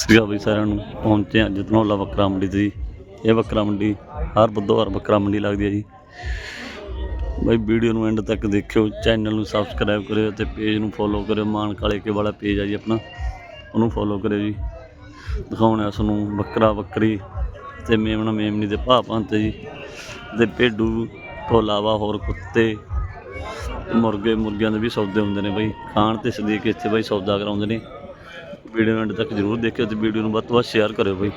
ਸ੍ਰੀ ਅਕਾਲ ਸਾਰਿਆਂ ਨੂੰ ਪਹੁੰਚੇ ਅੱਜ ਧਨੌਲਾ ਬੱਕਰਾ ਮੰਡੀ ਤੇ ਜੀ। ਇਹ ਬੱਕਰਾ ਮੰਡੀ, ਹਰ ਬੁੱਧਵਾਰ ਬੱਕਰਾ ਮੰਡੀ ਲੱਗਦੀ ਹੈ ਜੀ। ਬਾਈ ਵੀਡੀਓ ਨੂੰ ਐਂਡ ਤੱਕ ਦੇਖਿਓ ਚੈਨਲ ਨੂੰ ਸਬਸਕ੍ਰਾਈਬ ਕਰਿਓ ਤੇ ਪੇਜ ਨੂੰ ਫੋਲੋ ਕਰਿਓ। ਮਾਨ ਕਾਲੇ ਕੇ ਵਾਲਾ ਪੇਜ ਆ ਜੀ ਆਪਣਾ, ਉਹਨੂੰ ਫੋਲੋ ਕਰਿਓ ਜੀ। ਦਿਖਾਉਣਾ ਤੁਹਾਨੂੰ ਬੱਕਰਾ ਬੱਕਰੀ ਤੇ ਮੇਮਣਾ ਮੇਮਣੀ ਦੇ ਭਾਅ ਪੰਤ ਜੀ ਤੇ ਭੇਡੂ ਤੋਂ ਇਲਾਵਾ ਹੋਰ ਕੁੱਤੇ, ਮੁਰਗੇ ਮੁਰਗੀਆਂ ਦੇ ਵੀ ਸੌਦੇ ਹੁੰਦੇ ਨੇ ਬਾਈ। ਖਾਣ ਤੇ ਸਦੀਕ ਇੱਥੇ ਬਾਈ ਸੌਦਾ ਕਰਾਉਂਦੇ ਨੇ। ਵੀਡੀਓ ਨੂੰ ਐਂਡ ਤੱਕ ਜਰੂਰ ਦੇਖਿਓ ਤੇ ਵੀਡੀਓ ਨੂੰ ਵੱਧ ਤੋਂ ਵੱਧ ਸ਼ੇਅਰ ਕਰਿਓ ਬਾਈ।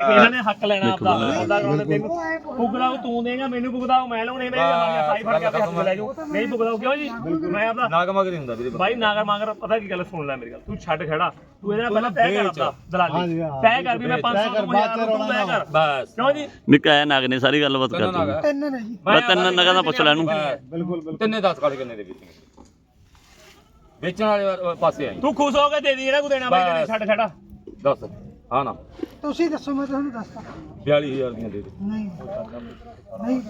ਇਹਨਾਂ ਨੇ ਹੱਕ ਲੈਣਾ ਆਪਦਾ। ਬੰਦਾ ਕਰਾਉਣਾ ਤੈਨੂੰ। ਭੁਗਦਾ ਉਹ ਤੂੰ ਦੇਗਾ ਮੈਨੂੰ ਭੁਗਦਾ ਉਹ ਮੈਂ ਲਾਉਣੇ ਮੇਰੇ ਜਮਾਂ ਸਾਈ ਫੜ ਕੇ ਆਪਣੇ ਹੱਥ ਲੈ ਨਹੀਂ ਭੁਗਦਾ ਉਹ ਕਿਉਂ ਜੀ? ਮੈਂ ਆਪਦਾ ਨਾਗ ਮਗਰ ਹੁੰਦਾ ਵੀਰੇ ਬਾਈ। ਨਾਗਰ ਮਾਗਰ ਪਤਾ ਕੀ ਗੱਲ ਸੁਣ ਲੈ ਮੇਰੀ ਗੱਲ। ਤੂੰ ਛੱਡ ਖੜਾ। ਤੂੰ ਇਹਦੇ ਨਾਲ ਪਹਿਲਾਂ ਤੈਅ ਕਰ ਆਪਦਾ ਦਲਾਲੀ। ਤੈਅ ਕਰ ਵੀ ਮੈਂ 500 ਤੋਂ 1000 ਤੂੰ ਤੈਅ ਕਰ। ਬਸ। ਕਿਉਂ ਜੀ? ਵੀ ਕਾਇਆ ਨਾਗ ਨੇ ਸਾਰੀ ਗੱਲਬਾਤ ਕਰ ਦਿੱਤੀ ਤਿੰਨ ਨੇ ਜੀ ਮੈਂ ਤਿੰਨ ਨਗਾਂ। ਦਾ ਪੁੱਛ ਲੈ ਇਹਨੂੰ। ਬਿਲਕੁਲ ਬਿਲਕੁਲ। ਤਿੰਨੇ 10 ਕਾਲੇ ਕਿੰਨੇ ਦੇ ਵੇਚਣੇ ਵੇਚਣ ਵਾਲੇ ਪਾਸੇ ਆਈ। ਤੂੰ ਖੁਸ਼ ਹੋ ਕੇ ਦੇ ਦੀ ਇਹਨਾਂ ਕੋ ਦੇਣਾ ਬਾਈ ਜਿਹੜੇ ਛੱਡ ਖੜਾ ਦੱਸ ਹਾਂ ਨਾ। ਤੁਸੀਂ ਦੱਸੋ ਮੈਂ ਤੁਹਾਨੂੰ ਦੱਸਦਾ। 42000 ਦੀਆਂ ਦੇ ਦੇ। ਨਹੀਂ। ਨਹੀਂ।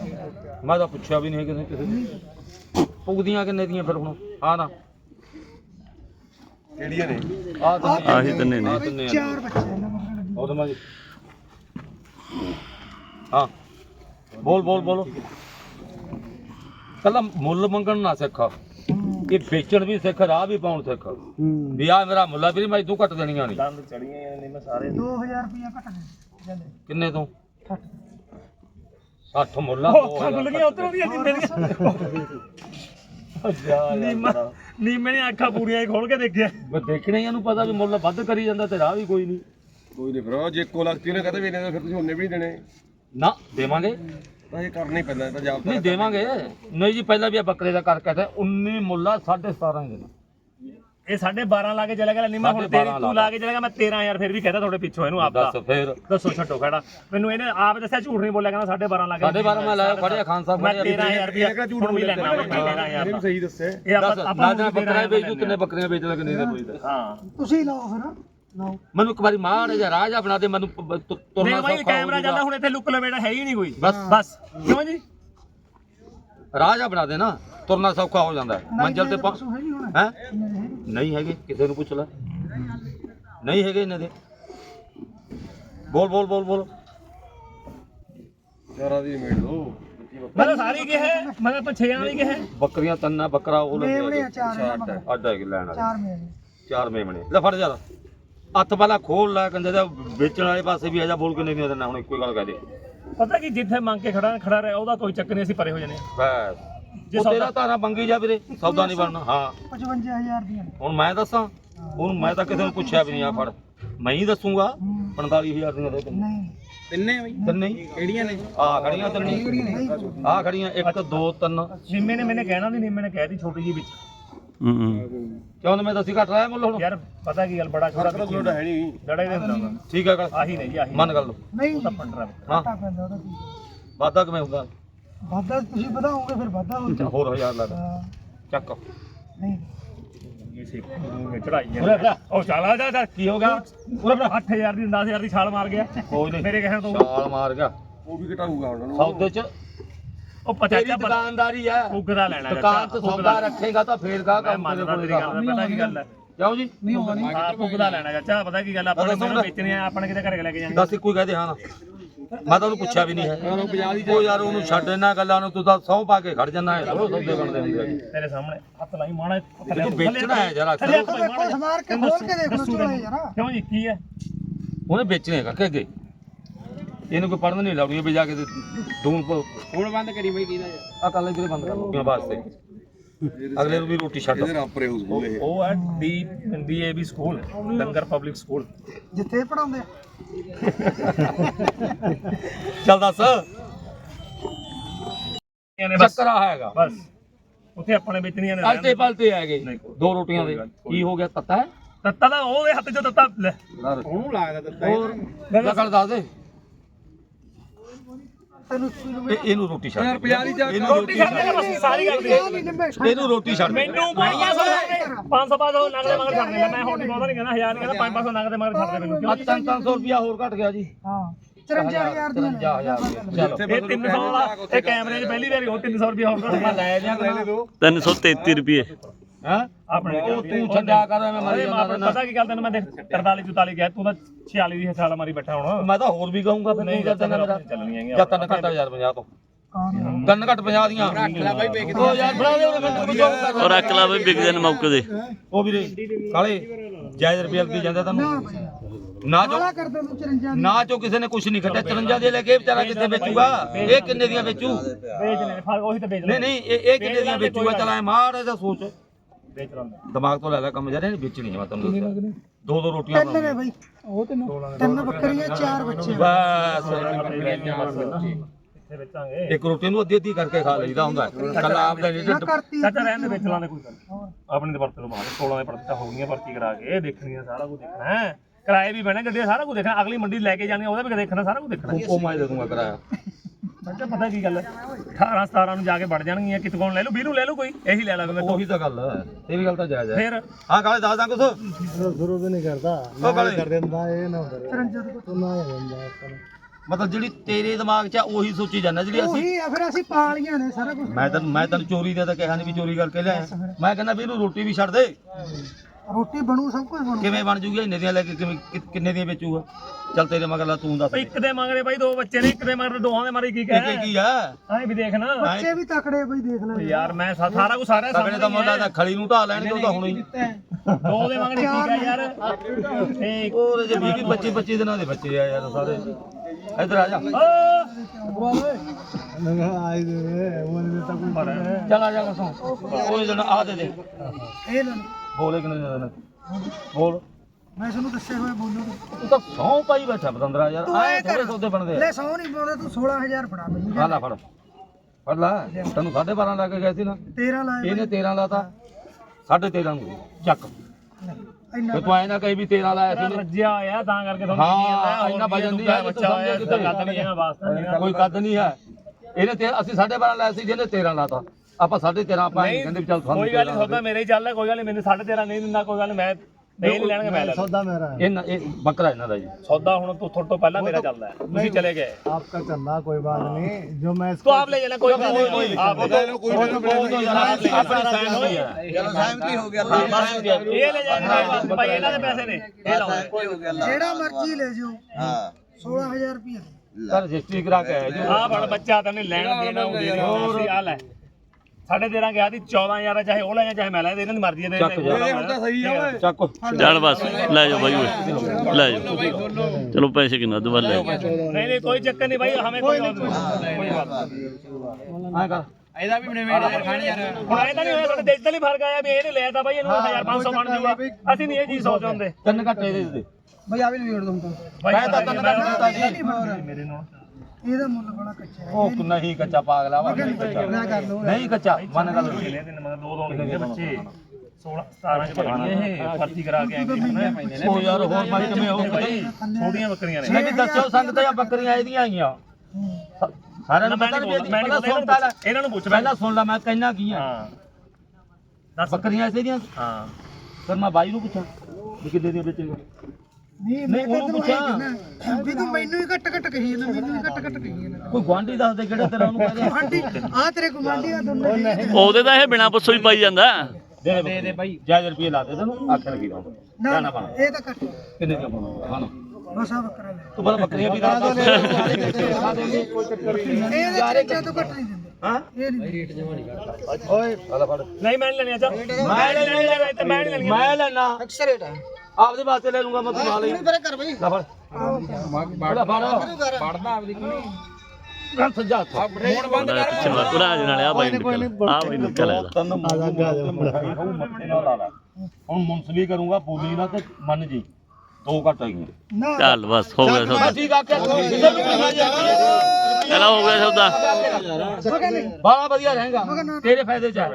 ਮੈਂ ਤਾਂ ਪੁੱਛਿਆ ਵੀ ਨਹੀਂ ਕਿਸੇ ਕਿਸੇ ਨੂੰ। ਪੁੱਗਦੀਆਂ ਕਿੰਨੇ ਦੀਆਂ ਫਿਰ ਹੁਣ? ਹਾਂ ਨਾ। ਕਿਹੜੀਆਂ ਨੇ? ਆ ਤਾਂ ਆਹੀ ਤਿੰਨੇ ਨੇ। ਆਹ ਤਿੰਨੇ ਆ। ਚਾਰ ਬੱਚੇ ਨੇ। ਮਗਰ ਗੱਡੀ ਉਹ ਤਾਂ ਮੈਂ ਹਾਂ। ਬੋਲ ਬੋਲ ਬੋਲੋ। ਕੱਲਾ ਮੁੱਲ ਮੰਗਣ ਨਾ ਸਿੱਖਾ। ਇਹ ਵੇਚਣ ਵੀ ਸਿੱਖ ਰਾਹ ਵੀ ਪਾਉਣ ਸਿੱਖ। ਵੀ ਆ ਮੇਰਾ ਮੁੱਲਾ ਵੀ ਮੈਂ ਤੂੰ ਘੱਟ ਦੇਣੀਆਂ ਨਹੀਂ। ਦੰਦ ਚੜੀਆਂ ਨੇ ਮੈਂ ਸਾਰੇ 2000 ਰੁਪਇਆ ਘਟ ਗਏ ਜਾਂਦੇ। ਕਿੰਨੇ ਤੋਂ? 60 60 ਮੁੱਲਾ ਉਹ ਖੁੱਲ ਗਈਆਂ ਉੱਧਰੋਂ ਦੀਆਂ ਨੀਮੇ ਦੀਆਂ ਨੀਮਾ ਨੀਮੇ ਨੇ ਅੱਖਾਂ ਪੂਰੀਆਂ ਹੀ ਖੋਲ ਕੇ ਦੇਖਿਆ। ਮੈਂ ਦੇਖਣੇ ਹੀ ਇਹਨੂੰ ਪਤਾ ਵੀ ਮੁੱਲ ਵੱਧ ਕਰੀ ਜਾਂਦਾ ਤੇ ਰਾਹ ਵੀ ਕੋਈ ਨਹੀਂ। ਕੋਈ ਨਹੀਂ ਫਿਰ ਜੇ ਇੱਕੋ ਲੱਖ ਨੇ ਕਹਦੇ ਵੀ ਨੇ ਫਿਰ ਤੁਸੀਂ ਉਹਨੇ ਵੀ ਨਹੀਂ ਦੇਣੇ। ਨਾ ਦੇਵਾਂਗੇ। ਤਾਂ ਇਹ ਕਰਨਾ ਹੀ ਪੈਂਦਾ ਇਹ ਤਾਂ ਜਾਬ ਨਹੀਂ ਦੇਵਾਂਗੇ। ਨਹੀਂ ਜੀ ਪਹਿਲਾਂ ਵੀ ਇਹ ਬੱਕਰੇ ਦਾ ਕਰ ਕਹਤੇ 19 ਮੁੱਲਾ 17.5 ਦੇਣਾ ਇਹ 12.5 ਲਾ ਕੇ ਚਲਾ ਗਿਆ ਨੀਮਾ ਹੁਣ ਤੇਰੀ ਤੂੰ ਲਾ ਕੇ ਚਲਾ ਗਿਆ ਮੈਂ 13000 ਫਿਰ ਵੀ ਕਹਦਾ ਤੁਹਾਡੇ ਪਿੱਛੋਂ ਇਹਨੂੰ ਆਪਦਾ। ਦੱਸ ਫਿਰ। ਦੱਸੋ ਛੱਡੋ ਖੜਾ। ਮੈਨੂੰ ਇਹਨੇ ਆਪ ਦੱਸਿਆ ਝੂਠ ਨਹੀਂ ਬੋਲਿਆ ਕਹਿੰਦਾ 12.5 ਲਾ ਕੇ 12.5 ਮੈਂ ਲਾਇਆ ਖੜਿਆ ਖਾਨ ਸਾਹਿਬ ਮੈਂ ਖੜੇ ਆ। 13000 ਰੁਪਏ ਝੂਠ ਵੀ ਲੈਣਾ ਮੈਂ 13000 ਦਾ। ਸਹੀ ਦੱਸੇ ਇਹ ਆਪਾਂ ਆਪਾਂ ਬੱਕਰਾ ਵੇਚ ਤੂੰ ਕਿੰਨੇ ਬੱਕਰੀਆਂ ਵੇਚ ਲੈ ਕਿੰਨੇ ਦੇ। ਪੁੱਛਦਾ ਹਾਂ। ਤੁਸੀਂ ਲਾਓ ਫਿਰ ਲਾਓ ਮੈਨੂੰ ਇੱਕ ਵਾਰੀ ਮਾਰ ਜਾਂ ਰਾਹ ਬਣਾ ਦੇ ਮੈਨੂੰ ਪ- ਪ- ਤੁ- ਤੁਰਨਾ ਦੇਖ ਬਾਈ ਸੌਖਾ ਹੋ ਕੈਮਰਾ ਜਾਊਗਾ। ਚੱਲਦਾ ਹੁਣ ਇੱਥੇ ਲੁੱਕ ਲਵੇੜਾ ਹੈ ਹੀ ਨਹੀਂ ਕੋਈ। ਬਸ। ਬਸ। ਕਿਉਂ ਜੀ? ਰਾਹ ਬਣਾ ਦੇ ਨਾ ਤੁਰਨਾ ਸੌਖਾ ਹੋ ਜਾਂਦਾ। ਹੈ। ਮੰਜ਼ਿਲ ਤੇ ਪਹੁੰਚ ਹੈ ਨਹੀਂ ਹੈਗੇ? ਨਹੀਂ। ਹੈਗੇ ਕਿਸੇ ਨੂੰ ਪੁੱਛ ਲੈ। ਨਹੀਂ ਹੈਗੇ ਇਹਨਾਂ ਦੇ। ਬੋਲ ਬੋਲ ਬੋਲ ਬੋਲ। ਚਾਰਾ ਦੀ ਮੇੜ ਦੋ ਮੈਂ ਤਾਂ ਸਾਰੀ ਕਿਹਾ ਮੈਂ ਤਾਂ ਪਛੇਆਂ ਵੀ ਕਿਹਾ ਬੱਕਰੀਆਂ ਤੰਨਾ ਬੱਕਰਾ ਉਹ ਲੱਗੇ ਆ ਚਾਰ ਅੱਡਾ ਕਿ ਲੈਣ ਵਾਲੇ। ਚਾਰ ਮੇਵਣੇ। ਚਾਰ ਮੇਮਣੇ ਲੈ ਫੜ ਜਾ। ਹੱਥ ਪਹਿਲਾਂ ਖੋਲ ਲੈ ਕੰਦੇ ਦਾ ਵੇਚਣ ਵਾਲੇ ਪਾਸੇ ਵੀ ਆ ਜਾ ਬੋਲ ਕੇ ਨਹੀਂ ਦੇਣਾ ਹੁਣ ਇੱਕੋ ਹੀ ਗੱਲ ਕਹਿ ਦੇ। ਪਤਾ ਕੀ ਜਿੱਥੇ ਮੰਗ ਕੇ ਖੜਾ ਖੜਾ ਰਿਹਾ ਉਹਦਾ ਕੋਈ ਚੱਕਰ ਨਹੀਂ ਅਸੀਂ ਪਰੇ ਹੋ ਹਾਂ। ਬਸ। ਜੇ ਉਹ ਤੇਰਾ ਧਾਰਾ ਮੰਗੀ ਜਾ ਵੀਰੇ ਸੌਦਾ ਨਹੀਂ ਬਣਨਾ ਹਾਂ। 55000 ਦੀਆਂ। ਹੁਣ ਮੈਂ ਦੱਸਾਂ ਹੁਣ ਮੈਂ ਤਾਂ ਕਿਸੇ ਨੂੰ ਪੁੱਛਿਆ ਵੀ ਨਹੀਂ ਆ ਫੜ। ਮੈਂ ਹੀ ਦੱਸੂਗਾ 45000 ਦੀਆਂ ਦੇ ਤਿੰਨ ਨਹੀਂ। ਤਿੰਨੇ ਬਈ? ਤਿੰਨੇ ਕਿਹੜੀਆਂ ਨੇ? ਆ ਖੜੀਆਂ ਤਿੰਨੇ। ਆ ਖੜੀਆਂ 1 2 3 ਨਿੰਮੇ ਨੇ ਮੈਨੇ ਕਹਿਣਾ ਨਹੀਂ ਨਿੰਮੇ ਨੇ ਕਹਿਤੀ ਛੋਟੀ ਜੀ ਵਿੱਚ। ਹੂੰ ਹੂੰ। ਕਿਉਂ ਮੈਂ ਦੱਸੀ ਘਟ ਰਿਹਾ ਮੁੱਲ ਹੁਣ? ਯਾਰ ਪਤਾ ਕੀ ਗੱਲ ਬੜਾ ਛੋਟਾ ਹੈ ਨਹੀਂ। ਲੜਾਈ ਦੇ ਹੁੰਦਾ। ਵਾ। ਠੀਕ ਹੈ ਗੱਲ। ਆਹੀ ਨਹੀਂ ਜੀ ਆਹੀ ਮੰਨ ਗੱਲ ਨਹੀਂ। ਤਾਂ ਪੰਡਰਾ ਹਾਂ। ਘਾਟਾ ਪੈਂਦਾ ਉਹਦਾ ਕੀ? ਵਾਦਾ ਕਿਵੇਂ ਹੁੰਦਾ? ਵਾਧਾ ਤੁਸੀਂ ਵਧਾਓਗੇ ਫਿਰ ਵਾਧਾ ਹੋ ਚੱਲ ਹੋਰ 1000 ਲਾ ਦੇ। ਹਾਂ, ਚੱਕ। ਨਹੀਂ। ਇਹ ਸੀ ਚੜਾਈ ਹੈ ਉਹ ਚਾਲਾ ਜਾ ਜਾ ਕੀ ਹੋ ਗਿਆ? ਪੂਰਾ 8000 ਦੀ 10000 ਦੀ ਛਾਲ ਮਾਰ ਗਿਆ। ਕੋਈ ਨਹੀਂ। ਮੇਰੇ ਕਹਿਣ ਤੋਂ ਛਾਲ ਮਾਰ ਗਿਆ। ਉਹ ਵੀ ਘਟਾਊਗਾ ਉਹਨਾਂ ਨੂੰ। ਸੌਦੇ ਚ ਉਹ ਤੇਰੀ ਪਚਾਚਾ ਦੁਕਾਨਦਾਰੀ ਹੈ ਉਗਦਾ ਲੈਣਾ ਦੁਕਾਨ ਤੇ ਸੌਦਾ ਰੱਖੇਗਾ ਤਾਂ ਫੇਰ ਗਾ ਮੈਂ ਕੰਮ ਤੇਰੇ ਮੰਨਦਾ ਕੋਲੇ ਤੇਰੀ ਗੱਲ ਪਤਾ ਕੀ ਗੱਲ ਹੈ ਕਿਉਂ ਜੀ? ਨਹੀਂ ਹੋਣਾ। ਨਹੀਂ ਹਾਂ ਉਗਦਾ ਲੈਣਾ ਚਾਚਾ ਪਤਾ ਕੀ ਗੱਲ ਆਪਾਂ ਨੇ ਵੇਚਣੇ ਆ ਆਪਾਂ ਨੇ ਕਿਤੇ ਘਰੇ ਲੈ ਕੇ ਜਾਣੇ ਦੱਸ ਇੱਕੋ ਹੀ ਕਹਦੇ ਹਾਂ ਨਾ। ਮੈਂ ਤਾਂ ਉਹਨੂੰ ਪੁੱਛਿਆ ਵੀ ਨਹੀਂ ਹੈ। ਉਹ ਯਾਰ ਉਹਨੂੰ ਛੱਡ ਇਹਨਾਂ ਗੱਲਾਂ ਨੂੰ ਤੂੰ ਤਾਂ ਸੌ ਪਾ ਕੇ ਖੜ ਜਾਂਦਾ ਹੈ। ਉਹ ਸੌਦੇ ਬਣਦੇ ਹੁੰਦੇ ਆ। ਜੀ ਤੇਰੇ ਸਾਹਮਣੇ ਹੱਥ ਲਾਈ ਮਾਣਾ ਤੂੰ ਵੇਚਣਾ ਹੈ ਜਰਾ ਥੱਲੇ ਹੱਥ ਲਾਈ ਦੇਖੋ ਸਮਾਰ ਕੇ ਖੋਲ ਕੇ ਦੇਖ ਲਓ ਚੋਲੇ ਯਾਰ। ਕਿਉਂ ਜੀ ਕੀ ਹੈ? ਉਹਨੇ ਵੇਚਣੇ ਹੈਗਾ ਕਿ ਅੱਗੇ। ਇਹਨੂੰ ਕੋਈ ਪੜਨ ਨਹੀਂ ਲਾਉਣੀ ਵੀ ਜਾ ਕੇ ਦੂਨ ਹੁਣ ਬੰਦ ਕਰੀ ਬਈ ਕਿਹਦਾ ਆ ਕੱਲ ਜਿਹੜੇ ਬੰਦ ਕਰ। ਲਓ ਵਾਸਤੇ ਅਗਲੇ ਨੂੰ ਵੀ ਰੋਟੀ ਛੱਡ ਇਹਦੇ ਨਾਲ ਪਰੇ ਉਸ ਬੋਲੇ ਉਹ ਹੈ ਡੀ ਡੀਏਬੀ ਸਕੂਲ ਲੰਗਰ ਪਬਲਿਕ ਸਕੂਲ। ਜਿੱਥੇ ਪੜਾਉਂਦੇ ਆ। ਚੱਲ ਦੱਸ। ਚੱਕਰ ਆ ਹੈਗਾ। ਬਸ। ਉੱਥੇ ਆਪਣੇ ਵੇਚਣੀਆਂ ਨੇ ਅਲਟੇ ਪਲਟੇ ਹੈਗੇ ਨਹੀਂ। ਦੋ ਰੋਟੀਆਂ ਦੇ। ਕੀ ਹੋ ਗਿਆ? ਤੱਤਾ ਹੈ? ਤੱਤਾ ਦਾ ਉਹਦੇ ਹੱਥ 'ਚ ਤੱਤਾ। ਲੈ। ਉਹਨੂੰ ਲੱਗਦਾ ਦਿੱਤਾ ਹੋਰ। ਗੱਲ ਦੱਸ ਦੇ। ਤੈਨੂੰ ਇਹਨੂੰ ਰੋਟੀ ਛੱਡ ਦੇ। 50 ਦੀ ਜਾ ਇਹਨੂੰ ਰੋਟੀ ਛੱਡ ਦੇ ਬਸ ਸਾਰੀ ਗੱਲ ਦੇ ਇਹਨੂੰ ਰੋਟੀ ਛੱਡ ਦੇ। ਮੈਨੂੰ 500 500 500 ਨਗਦ ਦੇ ਮਗਰ ਛੱਡ ਦੇ। ਲੈ ਮੈਂ ਹੁਣ ਬਹੁਤਾ ਨਹੀਂ ਕਹਿੰਦਾ 1000 ਨਹੀਂ ਕਹਿੰਦਾ 500 ਨਗਦ ਦੇ ਮਗਰ ਛੱਡ ਦੇ ਮੈਨੂੰ। ਆ ਕਿਉਂ ਤਿੰਨ ਤਿੰਨ ਸੌ ਰੁਪਿਆ ਹੋਰ ਘਟ ਗਿਆ ਜੀ। ਹਾਂ 53000 ਦੀਆਂ ਨੇ। 53000 ਚਲੋ। ਇਹ 300 ਵਾਲਾ ਇਹ ਕੈਮਰੇ 'ਚ ਪਹਿਲੀ ਵਾਰੀ ਉਹ 300 ਰੁਪਏ ਹੋਰ ਘੱਟ ਮੈਂ ਲੈ ਲਿਆ ਲੈ ਲੈ ਦੋ 333 ਰੁਪਏ। ਹੈ? ਆਪਣੇ ਉਹ ਤੂੰ ਛੱਡਿਆ ਕਰ ਐਵੇਂ ਮਰੀ ਜਾਂਦਾ ਮਾਂ ਪਤਾ ਕੀ ਗੱਲ ਤੈਨੂੰ ਮੈਂ ਦੇਖ 43 44 ਗਿਆ ਤੂੰ ਤਾਂ 46 ਦੀ ਸਾਲਾ ਮਾਰੀ ਬੈਠਾ ਹੁਣ। ਮੈਂ ਤਾਂ ਹੋਰ ਵੀ ਕਹੂੰਗਾ ਫਿਰ ਨਹੀਂ ਤੂੰ ਜਦ ਮੇਰਾ ਚੱਲਣੀ ਹੈਗੀ ਜਾਂ। ਤਿੰਨ ਘੱਟ ਯਾਰ 50 ਤੋਂ। ਤਿੰਨ ਘੱਟ 50 ਦੀਆਂ। ਉਹ ਯਾਰ ਬਣਾ ਦੇ ਰੱਖ ਲਾ ਬਈ ਵਿਕਦੇ ਨੇ ਮੌਕੇ ਦੇ। ਉਹ ਵੀਰੇ ਕਾਲੇ ਜਾਇਜ਼ ਰੁਪਏ ਦੀ ਜਾਂਦਾ ਤੈਨੂੰ ਨਾ ਜੋ ਨੂੰ 54 ਨਾ ਜੋ ਕਿਸੇ ਨੇ ਕੁਝ ਨਹੀਂ ਖੱਟਿਆ। 53 ਦੇ ਲੈ ਕੇ ਵਿਚਾਰਾ ਕਿੱਥੇ ਵੇਚੂਗਾ? ਇਹ ਕਿੰਨੇ ਦੀਆਂ ਵੇਚੂ? ਵੇਚ ਲੈ ਫੜ ਉਹੀ ਤਾਂ ਵੇਚ ਲੈ। ਨਹੀਂ ਨਹੀਂ ਇਹ ਇਹ ਕਿੰਨੇ ਦੀਆਂ ਵੇਚੂਗਾ ਚਲ ਮਾਰ ਇਹਦਾ ਸੋਚ। ਦਿਮਾਗ ਤੋਂ ਲੈ ਲੈ ਕੰਮ ਜਰੇ ਨਹੀਂ ਵੇਚਣੀ ਹੈ ਮੈਂ ਤੈਨੂੰ ਦੱਸਿਆ ਦੋ ਦੋ ਰੋਟੀਆਂ ਤਿੰਨ ਨੇ ਬਈ ਉਹ ਤਿੰਨ ਤਿੰਨ ਬੱਕਰੀਆਂ ਚਾਰ ਬੱਚੇ ਬਸ ਇੱਥੇ ਵੇਚਾਂਗੇ ਇੱਕ ਰੋਟੀ ਨੂੰ ਅੱਧੀ ਅੱਧੀ ਕਰਕੇ ਖਾ ਲਈਦਾ ਹੁੰਦਾ ਕੱਲਾ ਆਪ ਦਾ ਕਰਤੀ ਚਾਚਾ ਰਹਿਣ ਦੇ ਵੇਚ ਲਾਂਦੇ ਕੋਈ ਗੱਲ। ਆਪਣੀ ਦੇ ਪਰਤੇ ਤੋਂ ਬਾਅਦ 16 ਦੇ ਪਰਤੇ ਤਾਂ ਹੋ ਗਈਆਂ ਪਰਚੀ ਕਰਾ ਕੇ ਦੇਖਣੀਆਂ ਸਾਰਾ ਕੁਝ ਦੇਖਣਾ ਹੈ ਕਿਰਾਏ ਵੀ ਬਣੇ ਗੱਡੀ ਦਾ ਸਾਰਾ ਕੁਝ ਦੇਖਣਾ ਅਗਲੀ ਮੰਡੀ ਲੈ ਕੇ ਜਾਣੀ ਉਹਦਾ ਵੀ ਦੇਖਣਾ ਸਾਰਾ ਕੁਝ ਦੇਖਣਾ ਉਹ ਮੈਂ ਦੇ ਦੂੰਗਾ ਕਰਾਇਆ ਚਾਚਾ ਪਤਾ ਕੀ ਗੱਲ ਹੈ। 18 17 ਨੂੰ ਜਾ ਕੇ ਵੜ ਜਾਣਗੀਆਂ ਕਿਤ ਕੋਣ ਲੈ ਲੂ 20 ਨੂੰ ਲੈ ਲੂ ਕੋਈ? ਇਹੀ ਲੈ ਲਾਂਗੇ ਮੈਂ ਉਹੀ ਤਾਂ ਗੱਲ ਹੈ। ਇਹ ਵੀ ਗੱਲ ਤਾਂ ਜਾਇਜ਼ ਹੈ। ਫਿਰ? ਹਾਂ ਕਾਲੇ ਦੱਸ ਦਾਂ ਕੁਛ? ਸ਼ੁਰੂ ਤੋਂ ਨਹੀਂ ਕਰਦਾ। ਉਹ ਕਾਲੇ। ਕਰ ਦਿੰਦਾ ਇਹ ਨਾ ਕਰੇ। 53 ਦੇ ਤੂੰ ਨਾ ਜਾਂਦਾ। ਮਤਲਬ ਜਿਹੜੀ ਤੇਰੇ ਦਿਮਾਗ 'ਚ ਆ ਉਹੀ ਸੋਚੀ ਜਾਂਦਾ ਜਿਹੜੀ ਅਸੀਂ ਉਹੀ ਆ ਫਿਰ ਅਸੀਂ ਪਾਲੀਆਂ ਨੇ ਸਾਰਾ ਕੁਝ ਮੈਂ ਤੈਨੂੰ ਮੈਂ ਤੈਨੂੰ ਚੋਰੀ ਦਾ ਤਾਂ ਕਿਹਾ ਨਹੀਂ ਵੀ ਚੋਰੀ ਕਰਕੇ ਲਿਆਇਆ। ਮੈਂ ਕਹਿੰਦਾ ਵੀ ਇਹਨੂੰ ਰੋਟੀ ਵੀ ਛੱਡ ਦੇ। ਰੋਟੀ ਬਣੂ ਸਭ ਕੁਝ ਬਣੂ। ਕਿਵੇਂ ਬਣ ਜੂਗੀ? ਇੰਨੇ ਦੀਆਂ ਲੈ ਕੇ ਕਿਵੇਂ ਕਿ- ਕਿੰਨੇ ਦੀਆਂ ਵੇਚੂਗਾ? ਚੱਲ ਤੇਰੇ ਮਗਰ ਲਾ ਤੂੰ ਦੱਸ ਬਈ ਇੱਕ ਦੇ ਮੰਗਦੇ ਬਾਈ ਦੋ ਬੱਚੇ ਨੇ ਇੱਕ ਦੇ ਮੰਗਦੇ ਦੋਹਾਂ ਦੇ ਮਾਰੀ ਕੀ ਇਹ ਕਹਿ ਕੀ ਆ? ਐਂ ਵੀ ਦੇਖਣਾ ਬੱਚੇ ਵੀ ਤਕੜੇ ਬਈ ਦੇਖ ਲੈ। ਯਾਰ ਮੈਂ ਸਾ- ਸਾਰਾ ਕੁਝ ਸਾਰਾ ਤਗੜੇ ਦਾ ਮੁੰਡਾ ਤਾਂ ਖਲੀ ਨੂੰ ਢਾ ਲੈਣਗੇ ਉਹ ਤਾਂ ਹੁਣੇ ਹੀ ਦੋ ਦੇ ਮੰਗਦੇ ਕੀ ਕਹਿ ਯਾਰ? ਤੇ ਉਹਦੇ ਜੇ 20 25 25 ਦਿਨਾਂ ਦੇ ਬੱਚੇ ਆ ਯਾਰ ਸਾਰੇ। ਇੱਧਰ ਆ ਜਾ। ਨੰਗਾ ਆਈ ਦੇ ਉਹ ਤਾਂ ਕੋਈ। ਚੱਲ ਆ ਜਾ ਕਸੋਂ ਉਹ ਜਣਾ ਆ ਦੇ ਦੇ। ਇਹ ਲੈ ਲਓ। ਬੋਲੇ ਕਿਨੇ ਦੇਣਾ ਬੋਲ। ਮੈਂ ਤੁਹਾਨੂੰ ਦੱਸਿਆ ਹੋਇਆ ਬੋਲੂ ਤੂੰ ਤਾਂ ਸੌ ਪਾਈ ਬੈਠਾ ਬਤੰਦਰਾ ਯਾਰ। ਆਏ ਥੋੜੇ ਸੌਦੇ ਬਣਦੇ ਲੈ ਸੌ ਨਹੀਂ ਬੋਲਦਾ ਤੂੰ 16000 ਫੜਾ ਮੈਨੂੰ। ਆ ਲੈ ਫੜ। ਫੜ ਲੈ। ਤੈਨੂੰ 12.5 ਲਾ ਕੇ ਗਏ ਸੀ ਨਾ। 13 ਲਾਇਆ ਇਹਨੇ 13 ਲਾਤਾ। 13.5 ਨੂੰ। ਚੱਕ। ਇੰਨਾ ਤੇ ਤੂੰ ਐ ਨਾ ਕਹੀ ਵੀ 13 ਲਾਇਆ ਸੀ ਰੱਜਿਆ ਹੋਇਆ ਤਾਂ ਕਰਕੇ ਤੁਹਾਨੂੰ ਹਾਂ, ਇੰਨਾ ਵਜਨ ਨਹੀਂ ਦੂਜਾ ਹੈ, ਬੱਚਾ ਹੋਇਆ ਕਿਤੇ ਕਿਤੇ ਗੱਲ ਨਹੀਂ ਹੈ ਵਾਸਤਾ। ਕੋਈ ਕੱਦ ਨਹੀਂ ਹੈ। ਇਹਨੇ ਤੇ ਅਸੀਂ 12.5 ਲਾਇਆ ਸੀ ਜਿਹਨੇ 13 ਲਾਤਾ। ਆਪਾਂ 13.5 ਆਪਾਂ ਐਂ ਕਹਿੰਦੇ ਵੀ ਚੱਲ ਤੁਹਾਨੂੰ ਕੋਈ ਗੱਲ ਨਹੀਂ ਸੌਦਾ ਮੇਰੇ ਹੀ ਚੱਲਦਾ ਕੋਈ ਗੱਲ ਨਹੀਂ ਮੈਨੂੰ 13.5 ਨਹੀਂ ਦਿੰਦਾ ਕੋਈ ਗੱਲ ਨਹੀਂ ਮੈਂ ਨਹੀਂ ਨਹੀਂ ਲੈਣਗੇ ਮੈਂ ਲੈ ਲਊਂ। सौदा मेरा है ਇਹਨਾਂ ਇਹ ਬੱਕਰਾ ਇਹਨਾਂ ਦਾ ਜੀ ਸੌਦਾ ਹੁਣ ਤੂੰ ਤੁਹਾਡੇ ਤੋਂ ਪਹਿਲਾਂ ਮੇਰਾ ਚੱਲਦਾ ਹੈ ਤੁਸੀਂ ਚਲੇ ਗਏ आपका चलना कोई बात नहीं जो मैं तो आप ले जाना कोई बात नहीं आप ਆਪਣੀ ਸਹਿਮਤੀ ਹੈ ਇਹ ਲੈ ਜਾਣਾ ਭਾਈ ਇਹਨਾਂ ਦੇ ਪੈਸੇ ਨੇ ਇਹ ਲਾਓ ਜਿਹੜਾ ਮਰਜ਼ੀ ਲੈ ਜਾਓ ਹਾਂ 16000 ਰੁਪਏ ਸਰ ਰਜਿਸਟਰੀ ਕਰਾ ਕੇ ਆਇਆ ਜੀ ਆ ਫੜ ਬੱਚਾ ਤੈਨੂੰ ਲੈਣ ਦੇਣਾ ਉਹ ਦੇਣਾ ਅਸੀਂ ਆ ਲੈ ਸਾਡੇ 13 ਗਿਆ ਦੀ 14 ਯਾਰ ਚਾਹੇ ਉਹ ਲੈ ਜਾਂ ਚਾਹੇ ਮੈਂ ਲੈ ਇਹਨਾਂ ਦੀ ਮਰਜ਼ੀ ਦੇ ਚੱਕ। ਚੱਲ ਬਸ ਲੈ ਜਾਓ ਬਾਈ ਓਏ ਲੈ ਜਾਓ। ਚਲੋ ਪੈਸੇ ਕਿੰਨਾ ਦਵਾ ਲੈ ਨਹੀਂ ਨਹੀਂ ਕੋਈ ਚੱਕਰ ਨਹੀਂ ਬਾਈ ਹਮੇ ਕੋਈ ਬਾਤ ਇਹਦਾ ਵੀ ਬਣੇ ਮੇਰੇ ਖਾਣ ਯਾਰ। ਹੁਣ ਇਹਦਾ ਨਹੀਂ ਹੋਇਆ ਸਾਡੇ ਦੇਸ਼ ਦਾ ਨਹੀਂ ਫ਼ਰਕ ਆਇਆ ਵੀ ਇਹਨੇ ਲਿਆ ਤਾਂ ਬਾਈ ਇਹਨੂੰ 1500 ਬਣ ਜੂਗਾ। ਅਸੀਂ ਨਹੀਂ ਇਹ ਚੀਜ਼ ਸੋਚ ਹੁੰਦੇ। ਤਿੰਨ ਘੱਟੇ ਦੇ ਦੇ ਬਾਈ ਆ ਵੀ ਨਹੀਂ ਹੋੜ ਦੂੰ ਤਾਂ। ਬਾਈ ਤਾਂ ਤਿੰਨ ਘੱਟੇ ਦਿੱਤਾ ਜੀ। ਮੇਰੇ ਨਾਲ। ਇਹਦਾ ਮੁੱਲ ਬੜਾ ਕੱਚਾ ਹੈ। ਉਹ ਨਹੀਂ ਕੱਚਾ ਪਾਗਲਾ ਵਾ ਨਹੀਂ ਕੱਚਾ। ਨਾ ਕਰ ਲਓ ਨਹੀਂ ਕੱਚਾ ਮਨ ਗੱਲ ਲੈ ਦੇ ਮਗਰ ਦੋ ਦੋ ਨਿਕਲੇ ਬੱਚੇ। 16 17 ਚ ਬਣਨੀ ਇਹ ਭਰਤੀ ਕਰਾ ਕੇ ਆਏ ਉਹ ਯਾਰ ਹੋਰ ਭਾਈ ਕਿਵੇਂ ਹੋ ਗਈ? ਛੋਟੀਆਂ ਬੱਕਰੀਆਂ ਨੇ। ਨਹੀਂ ਦੱਸੋ ਸੰਗਤ ਜਾਂ ਬੱਕਰੀਆਂ ਇਹਦੀਆਂ ਆਈਆਂ? ਸ- ਸਾਰਿਆਂ ਨੂੰ ਮੈਂ ਪਤਾ ਨਹੀਂ ਨਹੀਂ ਬੋਲਦਾ, ਮੈਂ ਪਹਿਲਾਂ ਨਹੀਂ ਸੁਣ ਪਹਿਲਾਂ ਇਹਨਾਂ ਨੂੰ ਪੁੱਛ ਪਹਿਲਾਂ ਸੁਣ ਲੈ ਮੈਂ ਕਹਿਣਾ ਕੀ ਆ? ਹਾਂ। ਦੱਸ। ਬੱਕਰੀਆਂ ਇਸੇ ਦੀਆਂ? ਹਾਂ। ਫਿਰ ਮੈਂ ਬਾਈ ਨੂੰ ਪੁੱਛਾਂ ਵੀ ਕਿੱਦੇ ਦੀਆਂ ਵੇਚੇਗਾ। ਨਹੀਂ ਨਹੀਂ, ਮੈਂ ਉਹਨੂੰ ਕਹਿਣਾ ਵੀ ਤੂੰ ਮੈਨੂੰ ਹੀ ਘੱਟ ਘੱਟ ਕਹੀ ਜਾਂਦਾ ਮੈਨੂੰ ਹੀ ਘੱਟ ਘੱਟ ਕਹੀ ਜਾਂਦਾ। ਕੋਈ ਗੁਆਂਢੀ ਦੱਸ ਦੇ ਕਿਹੜਾ ਤੇਰਾ ਉਹਨੂੰ ਕਹਦੇ ਗੁਆਂਢੀ ਆ ਤੇਰੇ ਗੁਆਂਢੀ ਆ ਦੋਨੋਂ। ਉਹਦੇ ਤਾਂ ਇਹ ਬਿਨਾ ਪੁੱਛੋ ਹੀ ਪਾਈ ਜਾਂਦਾ। ਦੇ ਦੇ ਦੇ ਬਾਈ ਜਾਇਜ਼ ਰੁਪਏ ਲਾ ਦੇ ਤੈਨੂੰ ਆਖੇ ਲੱਗੀ ਰਹਾ ਨਾ ਨਾ ਇਹ ਤਾਂ ਘੱਟ। ਕਿੰਨੇ ਦਾ ਬਣਾਉਂਦਾ ਹਾਂ ਬਸ ਆ ਬੱਕਰਾ ਲੈ। ਤੂੰ ਬੜਾ ਬੱਕਰੀਆਂ ਵੀ ਦੱਸ ਦੇ। ਇਹ ਤਾਂ ਚੀਜ਼ਾਂ ਤੋਂ ਘੱਟ ਨਹੀਂ ਦਿੰਦੇ। ਹਾਂ? ਇਹ ਨਹੀਂ ਓਏ ਆਲਾ ਫੜ। ਨਹੀਂ ਮੈਂ ਨਹੀਂ ਲੈਣੀ ਅੱਛਾ ਮੈਂ ਨਹੀਂ ਲੈਣੀ ਤੇ ਮੈਂ ਨਹੀਂ ਲੈਣੀ ਮੈਂ ਲੈਣਾ ਫਿਕਸ ਰੇਟ ਹੈ ਆਪਦੇ ਵਾਸਤੇ ਲੈ ਲੂੰਗਾ ਮੈਂ ਤੂੰ ਨਾਲ ਹੀ। ਬਰੇ ਕਰ ਬਈ। ਲੈ ਫੜ। ਲੈ ਫੜ। ਪੜਦਾ ਆਪਦੀ ਕੋਈ ਗੱਲ ਸੱਜਾ ਹੱਥ। ਮਕੜਾ ਆ ਨਾਲੇ ਆ ਬਾਈ ਨਿਕਲ। ਆ ਬਾਈ ਨਿਕਲ ਤੈਨੂੰ ਲਾ ਲਾ। ਹੁਣ ਮੁੰਸਲੀ ਕਰੂੰਗਾ ਬੋਲੀ ਨਾ ਤੇ ਮੰਨ ਜੀ। ਦੋ ਘੱਟ ਨਾ। ਚੱਲ ਬਸ ਹੋ ਗਿਆ ਸੌਦਾ। ਠੀਕ ਆ ਕੇ ਕਿਸੇ ਨੂੰ ਕਿਹਾ ਜਾ ਚਲੋ ਹੋ ਗਿਆ ਸੌਦਾ। ਬਾਲਾ ਵਧੀਆ ਰਹੇਗਾ। ਤੇਰੇ ਫਾਇਦੇ ਚ ਹੈ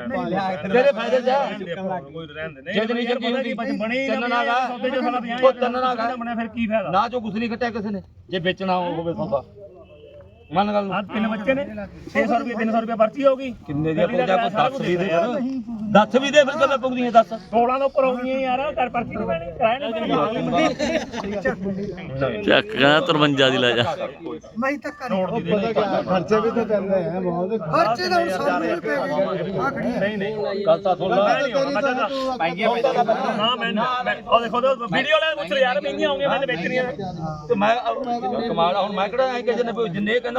ਤੇਰੇ ਫਾਇਦੇ ਚ ਹੈ ਕੋਈ ਰਹਿਣ ਦੇ। ਜੇ ਨਹੀਂ ਜੱਗੀ ਹੁੰਦੀ ਬਣੀ ਤਿੰਨ ਨਾਲ ਆ। ਸੌਦੇ ਚ ਸਾਲਾ 50 ਉਹ ਤਿੰਨ ਨਾਲ ਆ। ਬਣਿਆ ਫਿਰ ਕੀ ਫਾਇਦਾ? ਨਾ ਜੋ ਕੁਛ ਨਹੀਂ ਕੱਟਿਆ ਕਿਸੇ ਨੇ। ਜੇ ਵੇਚਣਾ ਹੋਵੇ ਸੌਦਾ। ਮੰਨ ਗੱਲ ਆ ਤਿੰਨ ਬੱਚੇ ਨੇ 600 ਰੁਪਏ 300 ਰੁਪਏ ਪਰਚੀ ਹੋਗੀ ਕਿੰਨੇ ਦੀ ਪੂਜਾ ਕੋ 10 ਵੀ ਦੇ ਦੱਸ ਵੀ ਦੇ ਫਿਰ ਕਦੋਂ ਪੁੱਗਦੀ ਹੈ ਦੱਸ। 16 ਦੇ ਉੱਪਰ ਯਾਰ ਘਰ ਪਰਚੀ ਨਹੀਂ ਪੈਣੀ ਕਰਾਇਆ ਚੱਕ ਗਾ 53 ਦੀ ਲੈ ਜਾ। ਮੈਂ ਤੱਕ ਖਰਚੇ ਵੀ ਤਾਂ ਪੈਂਦੇ ਆ ਬਹੁਤ। ਖਰਚੇ ਤਾਂ ਹੁਣ ਰੁਪਏ ਆ ਖੜੀ ਨਹੀਂ ਨਹੀਂ ਗੱਲ ਤਾਂ ਸੁਣ ਲੈ। ਪਾਈਆਂ ਨਾ ਮੈਂ ਉਹ ਦੇਖੋ ਵੀਡੀਓ ਲੈ ਪੁੱਛ ਯਾਰ ਮਹਿੰਗੀਆਂ ਆਉਂਦੀਆਂ ਮੈਂ ਵੇਚਣੀਆਂ। ਤੇ ਮੈਂ ਕਮਾਲ ਹੁਣ ਮੈਂ ਕਿਹੜਾ ਐ ਕਿਸੇ ਨੇ ਜਿੰਨੇ ਕਹਿੰਦਾ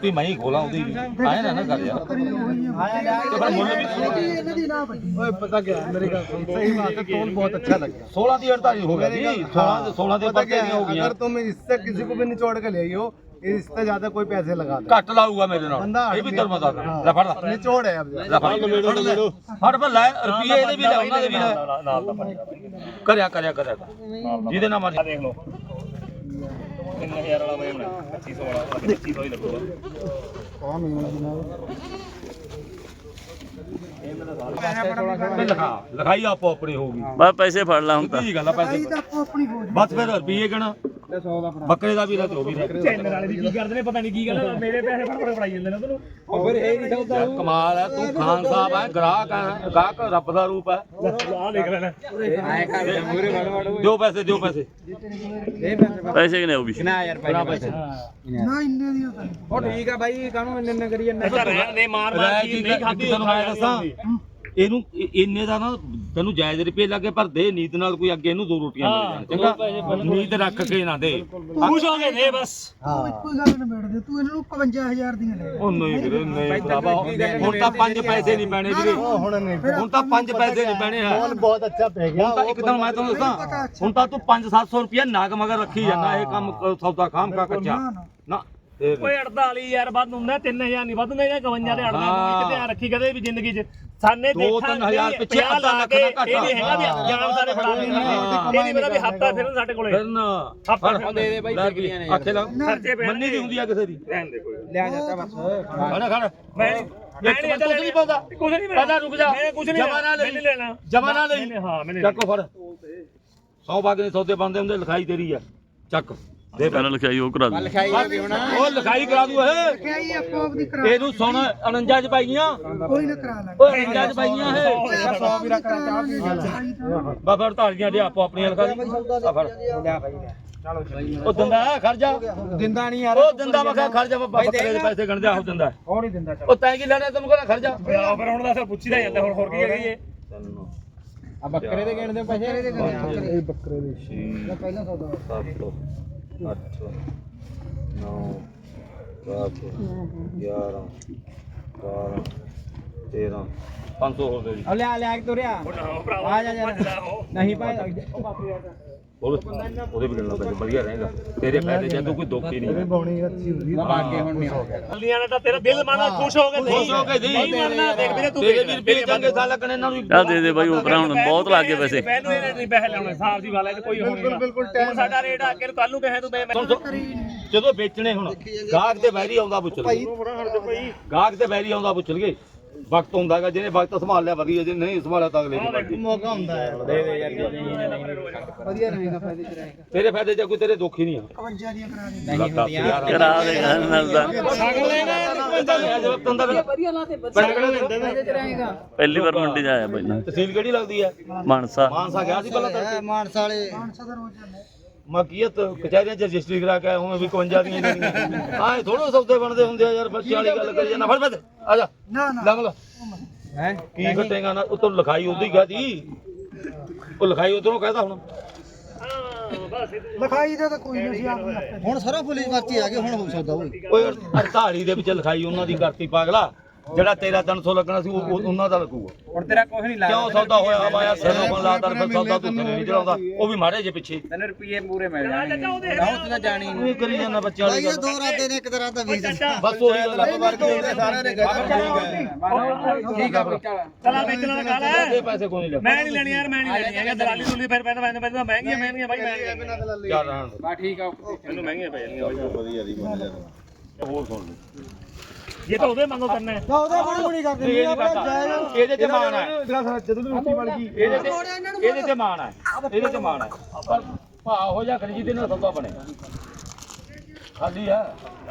ਤੂੰ ਮੈਂ ਹੀ ਖੋਲਾ ਉਹਦੀ ਵੀ ਆਏ ਨਾ ਨਾ ਕਰ ਯਾਰ ਕਰੀ ਹੋਈ ਹੈ ਤੇ ਫਿਰ ਮੁੱਲ ਵੀ ਇਹਨਾਂ ਦੀ ਨਾ ਵੱਡੀ ओए पता क्या है मेरी गल सुन सही बात है टोल बहुत अच्छा लग गया 16 ਦੀ 48 ਹੋ ਗਿਆ ਜੀ 16 ਦੇ 16 ਦੇ पता ਪੱਕੇ क्या ਨਹੀਂ है ਹੋ ਗਈਆਂ अगर तुम इससे किसी को भी निचोड़ के ले आई हो इससे ज्यादा कोई पैसे लगा दो ਘੱਟ ਲਾਊਗਾ ਮੇਰੇ ਨਾਲ ਬੰਦਾ ਇਹ ਵੀ ਤੈਨੂੰ ਦੱਸਦਾ ਲੈ ਫੜ ਲੈ निचोड़ है अब ਲੈ ਫੜ ਫੜ ਫੜ ਲੈ ਰੁਪਏ ਇਹਦੇ ਵੀ ਲੈ ਉਹਨਾਂ ਦੇ ਵੀ ਲੈ ਨਾਲ ਦਾ ਪਰਚਾ ਕਰਿਆ ਕਰਿਆ ਕਰਿਆ ਜਿਹਦੇ ਨਾਲ ਮਰਜ਼ੀ ਆ ਦੇਖ ਲਓ 3000 ਵਾਲਾ ਮੈਂ ਬਣਾ 2500 ਵਾਲਾ 2500 ਹੀ ਲੱਗੂਗਾ। ਤੇ ਲਿਖਾ ਲਿਖਾਈ ਆਪੋ ਆਪਣੀ ਹੋਊਗੀ। ਬਸ ਪੈਸੇ ਫੜ ਲਾ ਹੁਣ ਤਾਂ। ਕੀ ਗੱਲ ਆ ਪੈਸੇ ਤਾਂ ਆਪੋ ਆਪਣੀ ਹੋ ਤੇ 100 ਬੱਕਰੇ ਦਾ ਵੀ ਲੈ ਤੇ ਉਹ ਚੈਨਲ ਵਾਲੇ ਵੀ ਕੀ ਕਰਦੇ ਨੇ ਪਤਾ ਨਹੀਂ ਕੀ ਗੱਲ ਮੇਰੇ ਪੈਸੇ ਫੜ ਫੜਾਈ ਜਾਂਦੇ ਨੇ ਉਹਨੂੰ। ਫਿਰ ਇਹ ਨਹੀਂ ਸੌਦਾ। ਕਮਾਲ ਹੈ ਤੂੰ ਖਾਨ ਸਾਹਿਬ ਹੈ ਗ੍ਰਾਹਕ ਹੈ ਗਾਹਕ ਰੱਬ ਦਾ ਰੂਪ ਹੈ ਆਹ ਦੇਖ ਲੈ ਐ ਕਰ ਮੂਰੇ ਵੜ ਵੜ ਦਿਓ ਪੈਸੇ ਦਿਓ ਪੈਸੇ। ਇਹ ਪੈਸੇ ਕਿਨੇ ਉਹ ਵੀ? ਕਿਨਾ ਯਾਰ ਪੈਸੇ? ਨਾ ਇੰਨੇ ਦੀ ਉਹ ਠੀਕ ਆ ਬਾਈ ਕਾਹਨੂੰ ਇੰਨੇ ਇੰਨੇ ਰਹਿਣ ਦੇ ਮਾਰ ਮਾਰ ਨਹੀਂ ਖਾਦੀ ਤੈਨੂੰ ਮੈਂ ਦੱਸਾਂ। ਇਹਨੂੰ ਇੰਨੇ ਦਾ ਨਾ ਤੈਨੂੰ ਜਾਇਜ਼ ਰੁਪਏ ਲੱਗੇ ਪਰ ਦੇ ਨੀਤ ਨਾਲ ਕੋਈ ਅੱਗੇ ਇਹਨੂੰ ਦੋ ਰੋਟੀਆਂ ਮਿਲ ਜਾਣ ਚੰਗਾ? ਨੀਤ ਰੱਖ ਕੇ ਨਾ ਦੇ। ਖੁਸ਼ ਹੋ ਗਏ ਨੇ ਬਸ। ਤੂੰ ਇੱਕੋ ਹੀ ਗੱਲ ਨਿਬੇੜ ਦੇ ਤੂੰ ਇਹਨਾਂ 55000 ਦੀਆਂ ਲੈ ਉਹ ਨਹੀਂ ਵੀਰੇ ਨਹੀਂ ਭਰਾਵਾ ਹੁਣ ਤਾਂ 5 ਪੈਸੇ ਨਹੀਂ ਪੈਣੇ ਵੀਰੇ। ਹੁਣ ਤਾਂ 5 ਪੈਸੇ ਨਹੀਂ ਪੈਣੇ ਹੈ? ਬਹੁਤ ਅੱਛਾ ਪੈ ਗਿਆ ਤਾਂ ਇੱਕਦਮ ਮੈਂ ਤੁਹਾਨੂੰ ਦੱਸਾਂ ਹੁਣ ਤਾਂ ਤੂੰ 5-700 ਰੁਪਿਆ ਨਾਗ ਮਗਰ ਰੱਖੀ ਜਾਂਦਾ ਇਹ ਕੰਮ ਸੌਦਾ ਖਾਮ ਕਾ ਕੱਚਾ। ਨਾ ਓਏ 48 ਯਾਰ ਵੱਧ ਹੁੰਦਾ 3000 ਨਹੀਂ ਵੱਧਣਾ ਜਾਂ 51 ਤੇ 48 ਨੂੰ ਇੱਕ ਧਿਆਨ ਰੱਖੀ ਕਦੇ ਵੀ ਜ਼ਿੰਦਗੀ 'ਚ। ਸਾਨੇ ਦੇਖਾਂ 2-3000 ਪਿੱਛੇ ਅੱਧਾ ਲੱਖ ਦਾ ਘਾਟਾ। ਇਹ ਹੈਗਾ ਵੀ ਜਾਨ ਸਾਰੇ ਫੜਾ ਦੇਣਾ। ਇਹ ਨਹੀਂ ਮੇਰਾ ਵੀ ਹਫਤਾ ਫਿਰਨ ਸਾਡੇ ਕੋਲੇ। ਫਿਰਨ ਹਫਤਾ ਦੇ ਦੇ ਬਾਈ ਚੱਕਦੀਆਂ ਨੇ ਆਖੇ ਲਾ। ਮੰਨੀ ਦੀ ਹੁੰਦੀ ਆ ਕਿਸੇ ਦੀ। ਰਹਿਣ ਦੇ ਕੋਈ। ਲਿਆ ਜਾਂਦਾ ਬਸ। ਖੜਾ ਖੜਾ। ਮੈਂ ਮੈਂ ਕੁਝ ਨਹੀਂ ਪਾਉਂਦਾ ਕੁਝ ਨਹੀਂ ਪਤਾ। ਰੁਕ ਜਾ। ਮੈਂ ਕੁਝ ਨਹੀਂ ਜਮਾਨਾ ਲਈ। ਜਮਾਨਾ ਲਈ। ਹਾਂ ਮੈਨੇ ਚੱਕੋ ਫੜ। 100 ਬਾਗ ਦੇ ਸੌਦੇ ਬੰਦੇ ਹੁੰਦੇ ਲਿਖਾਈ ਤੇਰੀ ਆ। ਚੱਕ। ਦੇ ਪਹਿਲਾਂ ਲਿਖਾਈ ਉਹ ਕਰਾ ਦੂ। ਉਹ ਲਿਖਾਈ ਕਰਾ ਦੂ ਇਹ। ਕਿਆ ਹੀ ਆਪੋ 49 ਚ ਪਾਈਆਂ ਕੋਈ ਨਾ ਕਰਾ ਲਾਂਗੇ। ਓਏ 49 ਚ ਪਾਈਆਂ ਇਹ। 100 ਵੀਰਾ ਕਰਾ ਚਾਹ ਬਾਬਾ ਧਾਰੀਆਂ ਦੇ ਆਪੋ ਆਪਣੀਆਂ ਲਿਖਾ ਦੇ। ਆ ਫੜ। ਲੈ ਭਾਈ ਲੈ ਉਹ ਦਿੰਦਾ ਖਰਜਾ ਦਿੰਦਾ ਨਹੀਂ ਯਾਰ। ਉਹ ਦਿੰਦਾ ਮਖਾ ਖਰਜਾ ਬਾਬਾ ਤੇਰੇ ਪੈਸੇ ਗਣਦੇ ਆਹ ਦਿੰਦਾ ਹੋਰ ਨਹੀਂ ਦਿੰਦਾ ਉਹ ਤੈਂ ਕੀ ਲੈਣਾ ਤੈਨੂੰ ਕਹਿੰਦਾ ਖਰਜਾ ਫਿਰ ਹੁਣ ਦਾ ਸਰ ਪੁੱਛੀਦਾ ਜਾਂਦਾ ਹੋਰ ਹੋਰ ਕੀ ਕਹੀਏ ਆ ਬੱਕਰੇ ਦੇ ਗਿਣਦੇ ਪੈਸੇ? ਬੱਕਰੇ ਦੇ ਬੱਕਰੇ ਦੇ। ਪਹਿਲਾਂ ਸੌਦਾ। ਅੱਠ ਨੌ ਦਸ ਗਿਆਰਾਂ ਬਾਰਾਂ ਤੇਰਾਂ। 500 ਹੋ ਗਏ ਜੀ। ਉਹ ਲਿਆ ਲਿਆ ਕੇ ਤੁਰਿਆ। ਆ ਜਾ ਜਾ। ਨਹੀਂ ਭਾਈ ਉਹਦੇ ਵੀ ਲੈਣਾ ਪੈਂਦਾ ਵਧੀਆ ਰਹੇਗਾ। ਤੇਰੇ ਫਾਇਦੇ ਜਾਂ ਤੂੰ ਕੋਈ ਦੁੱਖ ਹੀ ਨਹੀਂ ਬਾਉਣੀ ਅੱਛੀ ਹੁੰਦੀ ਨਾ ਬਾਕੀ ਹੁਣ ਨਹੀਂ ਹੋ ਗਿਆ। ਕਲਿਆਣਾ ਤਾਂ ਤੇਰਾ ਦਿਲ ਮਾਨਾ ਖੁਸ਼ ਹੋ ਗਿਆ ਨਹੀਂ ਖੁਸ਼ ਹੋ ਗਿਆ ਨਹੀਂ ਮਰਨਾ ਦੇਖ ਵੀਰੇ ਤੂੰ ਤੇਰੇ ਵੀਰ ਬੇ ਚੰਗੇ ਸਾਲ ਲੱਗਣੇ ਇਹਨਾਂ ਨੂੰ ਆ ਦੇ ਦੇ ਬਾਈ ਉਪਰਾ ਹੁਣ ਬਹੁਤ ਲੱਗ ਗਏ ਪੈਸੇ ਮੈਨੂੰ ਇਹਨੇ ਨਹੀਂ ਪੈਸੇ ਲਾਉਣੇ ਸਾਫ਼ ਦੀ ਗੱਲ ਹੈ ਕੋਈ ਹੋਣੀ ਬਿਲਕੁਲ ਬਿਲਕੁਲ ਸਾਡਾ ਰੇਟ ਆ ਕੇ ਕੱਲ ਨੂੰ ਤੂੰ ਮੈਂ ਜਦੋਂ ਵੇਚਣੇ ਹੁਣ ਗਾਹਕ ਤੇ ਵੈਰੀ ਆਉਂਦਾ ਪੁੱਛ ਲਗੇ ਗਾਹਕ ਤੇ ਵੈਰੀ ਆਉਂਦਾ ਪੁੱਛ ਲਗੇ ਵਕਤ ਹੁੰਦਾ ਜਿਹਨੇ ਵਕਤ ਸੰਭਾਲ ਲਿਆ ਵਧੀਆ ਜੇ ਨਹੀਂ ਸੰਭਾਲਿਆ ਤਾਂ ਅਗਲੇ ਦੀ ਮਰਜ਼ੀ। ਮੌਕਾ ਹੁੰਦਾ ਹੈ। ਦੇ ਦੇ ਯਾਰ ਵਧੀਆ ਰਹੇਗਾ ਫਾਇਦੇ ਚ ਰਹੇਗਾ। ਤੇਰੇ ਫਾਇਦੇ 'ਚ ਕੋਈ ਤੇਰੇ ਦੁੱਖ ਹੀ ਨਹੀਂ ਆ। 55 ਦੀਆਂ ਕਰਾ ਦੇ। ਨਹੀਂ ਕਰਾ ਦੇ ਗਾਣਾ ਦਾ ਵਧੀਆ ਲਾ ਤੇ ਫਾਇਦੇ ਚ ਰਹੇਗਾ। ਪਹਿਲੀ ਵਾਰ ਮੰਡੀ ਚ ਆਇਆ ਬਾਈ ਕਿਹੜੀ ਲੱਗਦੀ ਹੈ? ਮਾਨਸਾ। ਮਾਨਸਾ ਗਿਆ ਸੀ ਪਹਿਲਾਂ ਤੜਕੇ? ਮਾਨਸਾ ਵਾਲੇ। ਮਾਨਸਾ ਦਾ ਰੋਜ਼ ਜਾਂਦਾ ਕੀ ਕਚਹਿਰੀਆਂ ਚ ਰਜਿਸਟਰੀ ਕਰਾ ਕੇ ਆਇਆ ਵੀ 51 ਦੀਆਂ ਦੇਣੀਆਂ ਆਏ ਥੋੜੇ ਸੌਦੇ ਬਣਦੇ ਹੁੰਦੇ ਆ ਯਾਰ ਬੱਚੇ ਵਾਲੀ ਗੱਲ ਕਰੀ ਜਾਂਦਾ ਫੜ ਫੜ ਆ ਜਾ। ਨਾ ਨਾ। ਲੰਘ ਲਾ। हैं ਕੀ ਘਟੇਗਾ ਨਾ ਉਤੋਂ ਲਿਖਾਈ ਉਦੋਂ ਹੀ ਕਹਦੀ ਉਹ ਲਿਖਾਈ ਉਧਰੋਂ ਕਹਦਾ ਹੁਣ। ਲਿਖਾਈ ਦਾ ਤਾਂ ਕੋਈ ਨਹੀਂ ਸੀ ਆਪ ਹੀ ਹੁਣ ਸਾਰਾ ਪੁਲਿਸ ਵਰਤੀ ਆ ਗਏ ਹੁਣ ਹੋ ਸਕਦਾ ਓਏ ਓਏ 48 ਦੇ ਵਿੱਚ ਲਿਖਾਈ ਉਹਨਾਂ ਦੀ ਕਰਤੀ ਪਾਗਲਾ। ਜਿਹੜਾ ਤੇਰਾ 300 ਲੱਗਣਾ ਸੀ ਉਹ ਉਹ- ਉਹਨਾਂ ਦਾ ਲੱਗੂਗਾ। ਹੁਣ ਤੇਰਾ ਕੁਝ ਨਹੀਂ ਕਿਉਂ ਸੌਦਾ ਹੋਇਆ? ਮਾਇਆ ਸੈਨੋ ਕੋਲ ਲਾਤਾ ਫਿਰ ਸੌਦਾ ਤੂੰ ਨਹੀਂ ਚਲਾਉਂਦਾ। ਉਹ ਵੀ ਮਾੜੇ ਜੇ ਪਿੱਛੇ। ਤੈਨੂੰ ਰੁਪਏ ਪੂਰੇ ਮਿਲ ਜਾਣਗੇ। ਨਾ ਉੱਥੇ ਤਾਂ ਜਾਣੀ ਨਹੀਂ। ਇਹ ਕਰੀ ਜਾਂਦਾ ਬੱਚਿਆਂ ਵਾਲੀ ਗੱਲ। ਦੋ ਰਾਤੇ ਨੇ ਇੱਕ ਤਰ੍ਹਾਂ ਦਾ ਵੀਜ਼ਾ ਬਸ ਉਹੀ ਗੱਲ ਆ ਸਾਰਿਆਂ ਨੇ ਠੀਕ ਆ ਬਈ ਚੱਲ ਚਲਾ ਵੇਚਣ ਵਾਲਾ ਗੱਲ ਹੈ। ਇਹ ਪੈਸੇ ਕੋਈ ਨਹੀਂ ਲੈ। ਮੈਂ ਨਹੀਂ ਲੈਣੀ ਯਾਰ ਮੈਂ ਨਹੀਂ ਲੈਣੀ। ਹੈਗਾ ਦਲਾਲੀ ਦੁਲੀ ਫਿਰ ਪੈਂਦਾ ਪੈਂਦਾ ਪੈਂਦਾ ਮਹਿੰਗੀਆਂ ਮਹਿੰਗੀਆਂ ਬਾਈ ਮੈਂ ਨਹੀਂ ਲੈਣੀ। ਚਾਰ ਰਹਿਣ ਦੇ। ਬਾ ਠੀਕ ਆ ਮੈਨੂੰ ਮਹਿੰਗੀਆਂ ਪੈ ਜਾਣਗੀਆਂ ਬਾਈ ਵਧੀਆ ਦੀ ਬਣ ਜਾਂਦਾ ਹੋਰ ਸੁਣ। ਲੈ ਇਹ ਤਾਂ ਉਹਦੇ ਮੰਗੋ ਕਰਨਾ ਹੈ। ਉਹਦੇ ਬੜੀ ਬੜੀ ਕਰ ਇਹ ਨਹੀਂ ਕਰਦਾ। ਇਹਦੇ ਤੇ ਮਾਣ ਹੈ। ਜਦੋਂ ਦੀ ਰੋਟੀ ਬਣ ਗਈ। ਇਹਦੇ ਤੇ ਇਹਦੇ ਤੇ ਮਾਣ ਹੈ। ਇਹਦੇ ਤੇ ਮਾਣ ਹੈ। ਪਰ ਭਾ ਹੋ ਜਾ ਖਰੀਦੀ ਦੇ ਨਾਲ ਸੌਦਾ ਬਣੇ ਖਾਲੀ ਆ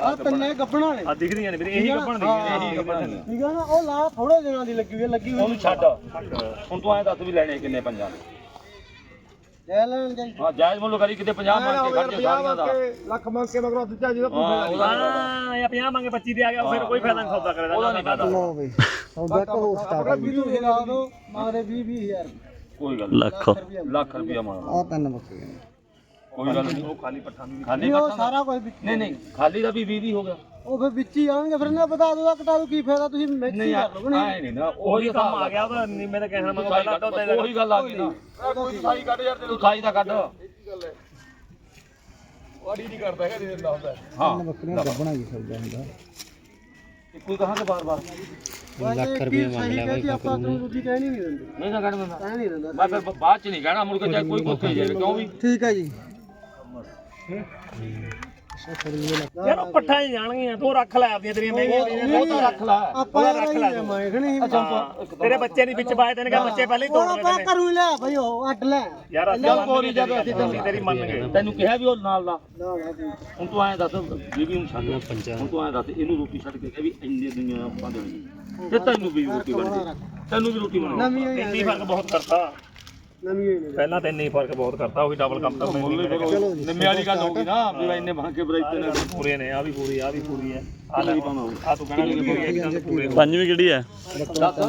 ਆ ਤਿੰਨੇ ਗੱਬਣਾ ਨੇ ਆ ਦਿਖਦੀਆਂ ਨੇ ਵੀਰੇ ਇਹੀ ਕੱਪਣ ਦੀ ਇਹੀ ਕੱਪੜਾ ਨਹੀਂ ਠੀਕ ਆ ਨਾ? ਉਹ ਲਾ ਥੋੜੇ ਦਿਨਾਂ ਦੀ ਲੱਗੀ ਹੋਈ ਹੈ ਲੱਗੀ ਹੋਈ ਉਹਨੂੰ ਛੱਡ। ਹੁਣ ਤੂੰ ਐਂ ਦੱਸ ਵੀ ਲੈਣੇ ਕਿੰਨੇ ਪੰਜਾਂ ਦੇ? ਲੈ ਲੈਣ ਜਾਈ ਹਾਂ ਜਾਇਜ਼ ਮੁੱਲ ਕਰੀ ਕਿਤੇ 50 ਮੰਗ ਕੇ ਖਰਚੇ ਸਾਰੀਆਂ ਦਾ। ਲੱਖ ਮੰਗ ਕੇ ਮਗਰੋਂ ਦਿੱਤਾ ਜਿਹਦਾ ਹਾਂ ਉਹਦਾ ਹਾਂ ਇਹ 50 ਮੰਗੇ 25 ਦੇ ਆ ਗਿਆ ਫਿਰ ਕੋਈ ਫਾਇਦਾ ਨਹੀਂ ਸੌਦਾ ਕਰੇ ਉਹਦਾ ਨਹੀਂ ਫਾਇਦਾ। ਲੋ ਬਈ ਸੌਦਾ ਕਰੋ ਸਟਾਰਟ ਵੀ ਲਾ ਦੋ ਮਾਰੇ 20 20000 ਕੋਈ ਗੱਲ ਲੱਖ। ਲੱਖ ਰੁਪਇਆ ਮੰਗ ਆ ਤਿੰਨ ਬੱਕਰੀਆਂ ਨੇ। ਕੋਈ ਗੱਲ ਨਹੀਂ। ਉਹ ਖਾਲੀ ਪੱਠਾ ਨਹੀਂ ਖਾਲੀ ਉਹ ਪੱਠਾ ਸਾਰਾ ਕੁਝ ਵਿੱਚ ਨਹੀਂ ਨਹੀਂ ਖਾਲੀ ਦਾ ਵੀ 20 ਹੀ ਹੋ ਗਿਆ। ਉਹ ਫਿਰ ਵਿੱਚ ਹੀ ਆਉਣਗੇ ਫਿਰ ਨਾ ਬਤਾ ਦੋ ਦਾ ਕਟਾ ਦੋ ਕੀ ਫਾਇਦਾ ਤੁਸੀਂ ਮਿਕਸ ਹੀ ਨਹੀਂ ਕਰ ਲਓਗੇ ਆਏ ਨਹੀਂ ਨਾ ਉਹੀ ਉਹੀ ਕੰਮ ਹਿਸਾਬ ਆ ਗਿਆ ਉਹਦਾ ਨੀਮੇ ਦਾ ਕਹਿਣਾ ਮੰਗੋ ਸਾਈ ਪਹਿਲਾਂ ਕੱਢ ਦੁੱਧ ਦੇ ਉਹੀ ਗੱਲ ਆ ਗਈ ਨਾ। ਕੋਈ ਸਾਈ ਕੱਢ ਯਾਰ ਤੂੰ ਸਾਈ ਦਾ ਕੱਢ। ਵਾੜੀ ਨਹੀਂ ਕਰਦਾ ਹੈਗਾ ਦੇ ਦਿੰਦਾ ਹੁੰਦਾ। ਹਾਂ। ਬੱਕਰੀਆਂ ਗੱਬਣਾ ਕੀ ਸੌਦਾ ਹੁੰਦਾ। ਕੋਈ ਕਹਾਂ ਤੇ ਬਾਰ ਬਾਰ ਲੱਖ ਰੁਪਏ ਮੰਗ ਲਿਆ ਬਾਈ ਆਪਾਂ ਤੁਹਾਨੂੰ ਦੂਜੀ ਕਹਿਣੀ ਨਹੀਂ ਦਿੰਦੇ। ਨਹੀਂ ਨਾ ਕੱਢ ਦਿੰਦਾ। ਕਹਿ ਨਹੀਂ ਦਿੰਦਾ। ਮੈਂ ਫਿਰ ਬਾਅਦ ਚ ਨਹੀਂ ਕਹਿਣਾ ਮੁੜ ਕੇ ਚਾਹੇ ਕੋਈ ਕੁੱਤੇ ਜੇ ਕਿਉਂ ਵੀ? ਠੀਕ ਹੈ ਜੀ। ਯਾਰ ਉਹ ਪੱਠਾ ਹੀ ਜਾਣਗੀਆਂ ਤੂੰ ਰੱਖ ਲੈ ਆਪਦੀਆਂ ਤੇਰੀਆਂ ਮਹਿੰਗੀਆਂ ਉਹ ਤਾਂ ਰੱਖ ਲੈ। ਆਪਾਂ ਰੱਖ ਲੈ ਮੈਂ ਖਣੀ ਤੇਰੇ ਬੱਚੇ ਨਹੀਂ ਵਿੱਚ ਪਾਏ ਤੈਨੂੰ ਕਿਹਾ ਬੱਚੇ ਪਹਿਲਾਂ ਹੀ ਤੋੜ ਆਪਾਂ ਲੈਣੇ ਕਰੂ ਲੈ ਭਾਈ ਉਹ ਅੱਡ ਲੈ। ਯਾਰ ਅਸੀਂ ਮੰਨ ਗਏ ਅਸੀਂ ਤੇਰੀ ਮੰਨ ਗਏ। ਤੈਨੂੰ ਕਿਹਾ ਵੀ ਉਹ ਨਾਲ ਲਾ। ਨਾ ਗਿਆ ਤੂੰ ਹੁਣ ਤੂੰ ਐਂ ਦੱਸ ਬੀਬੀ ਨੂੰ ਛੱਡ। ਪੰਜਾ ਹੁਣ ਤੂੰ ਐਂ ਦੱਸ ਇਹਨੂੰ ਰੋਟੀ ਛੱਡ ਕੇ ਕਹਿ ਵੀ ਇੰਨੇ ਦੁਨੀਆ ਆਪਾਂ ਦੇ ਤੇ ਤੈਨੂੰ ਵੀ ਰੋਟੀ ਬਣ ਤੈਨੂੰ ਵੀ ਰੋਟੀ ਬਣ ਨਵੀਂ ਹੋਈ ਇੰਨੀ ਫ਼ਰਕ ਬਹੁਤ ਕਰਤਾ। ਨਵੀਂ ਹੋਈ ਨੇ ਪਹਿਲਾਂ ਤਾਂ ਇੰਨੀ ਫ਼ਰਕ ਬਹੁਤ ਕਰਤਾ ਉਹੀ ਡਬਲ ਕੰਮ ਗਈ ਨਿੰਮੇ ਵਾਲੀ ਗੱਲ ਹੋ ਗਈ ਨਾ ਵੀ ਇੰਨੇ ਭਾਂ ਕੇ ਬਰਾਈਤੇ ਨੇ ਪੂਰੇ ਨੇ ਆ ਵੀ ਪੂਰੀ ਆ ਵੀ ਪੂਰੀ ਹੈ। ਆ ਲੈ ਆ ਤੂੰ ਕਹਿਣਾ ਵੀ ਪੂਰੀ ਹੈ ਪੂਰੇ ਪੰਜਵੀਂ ਕਿਹੜੀ ਹੈ?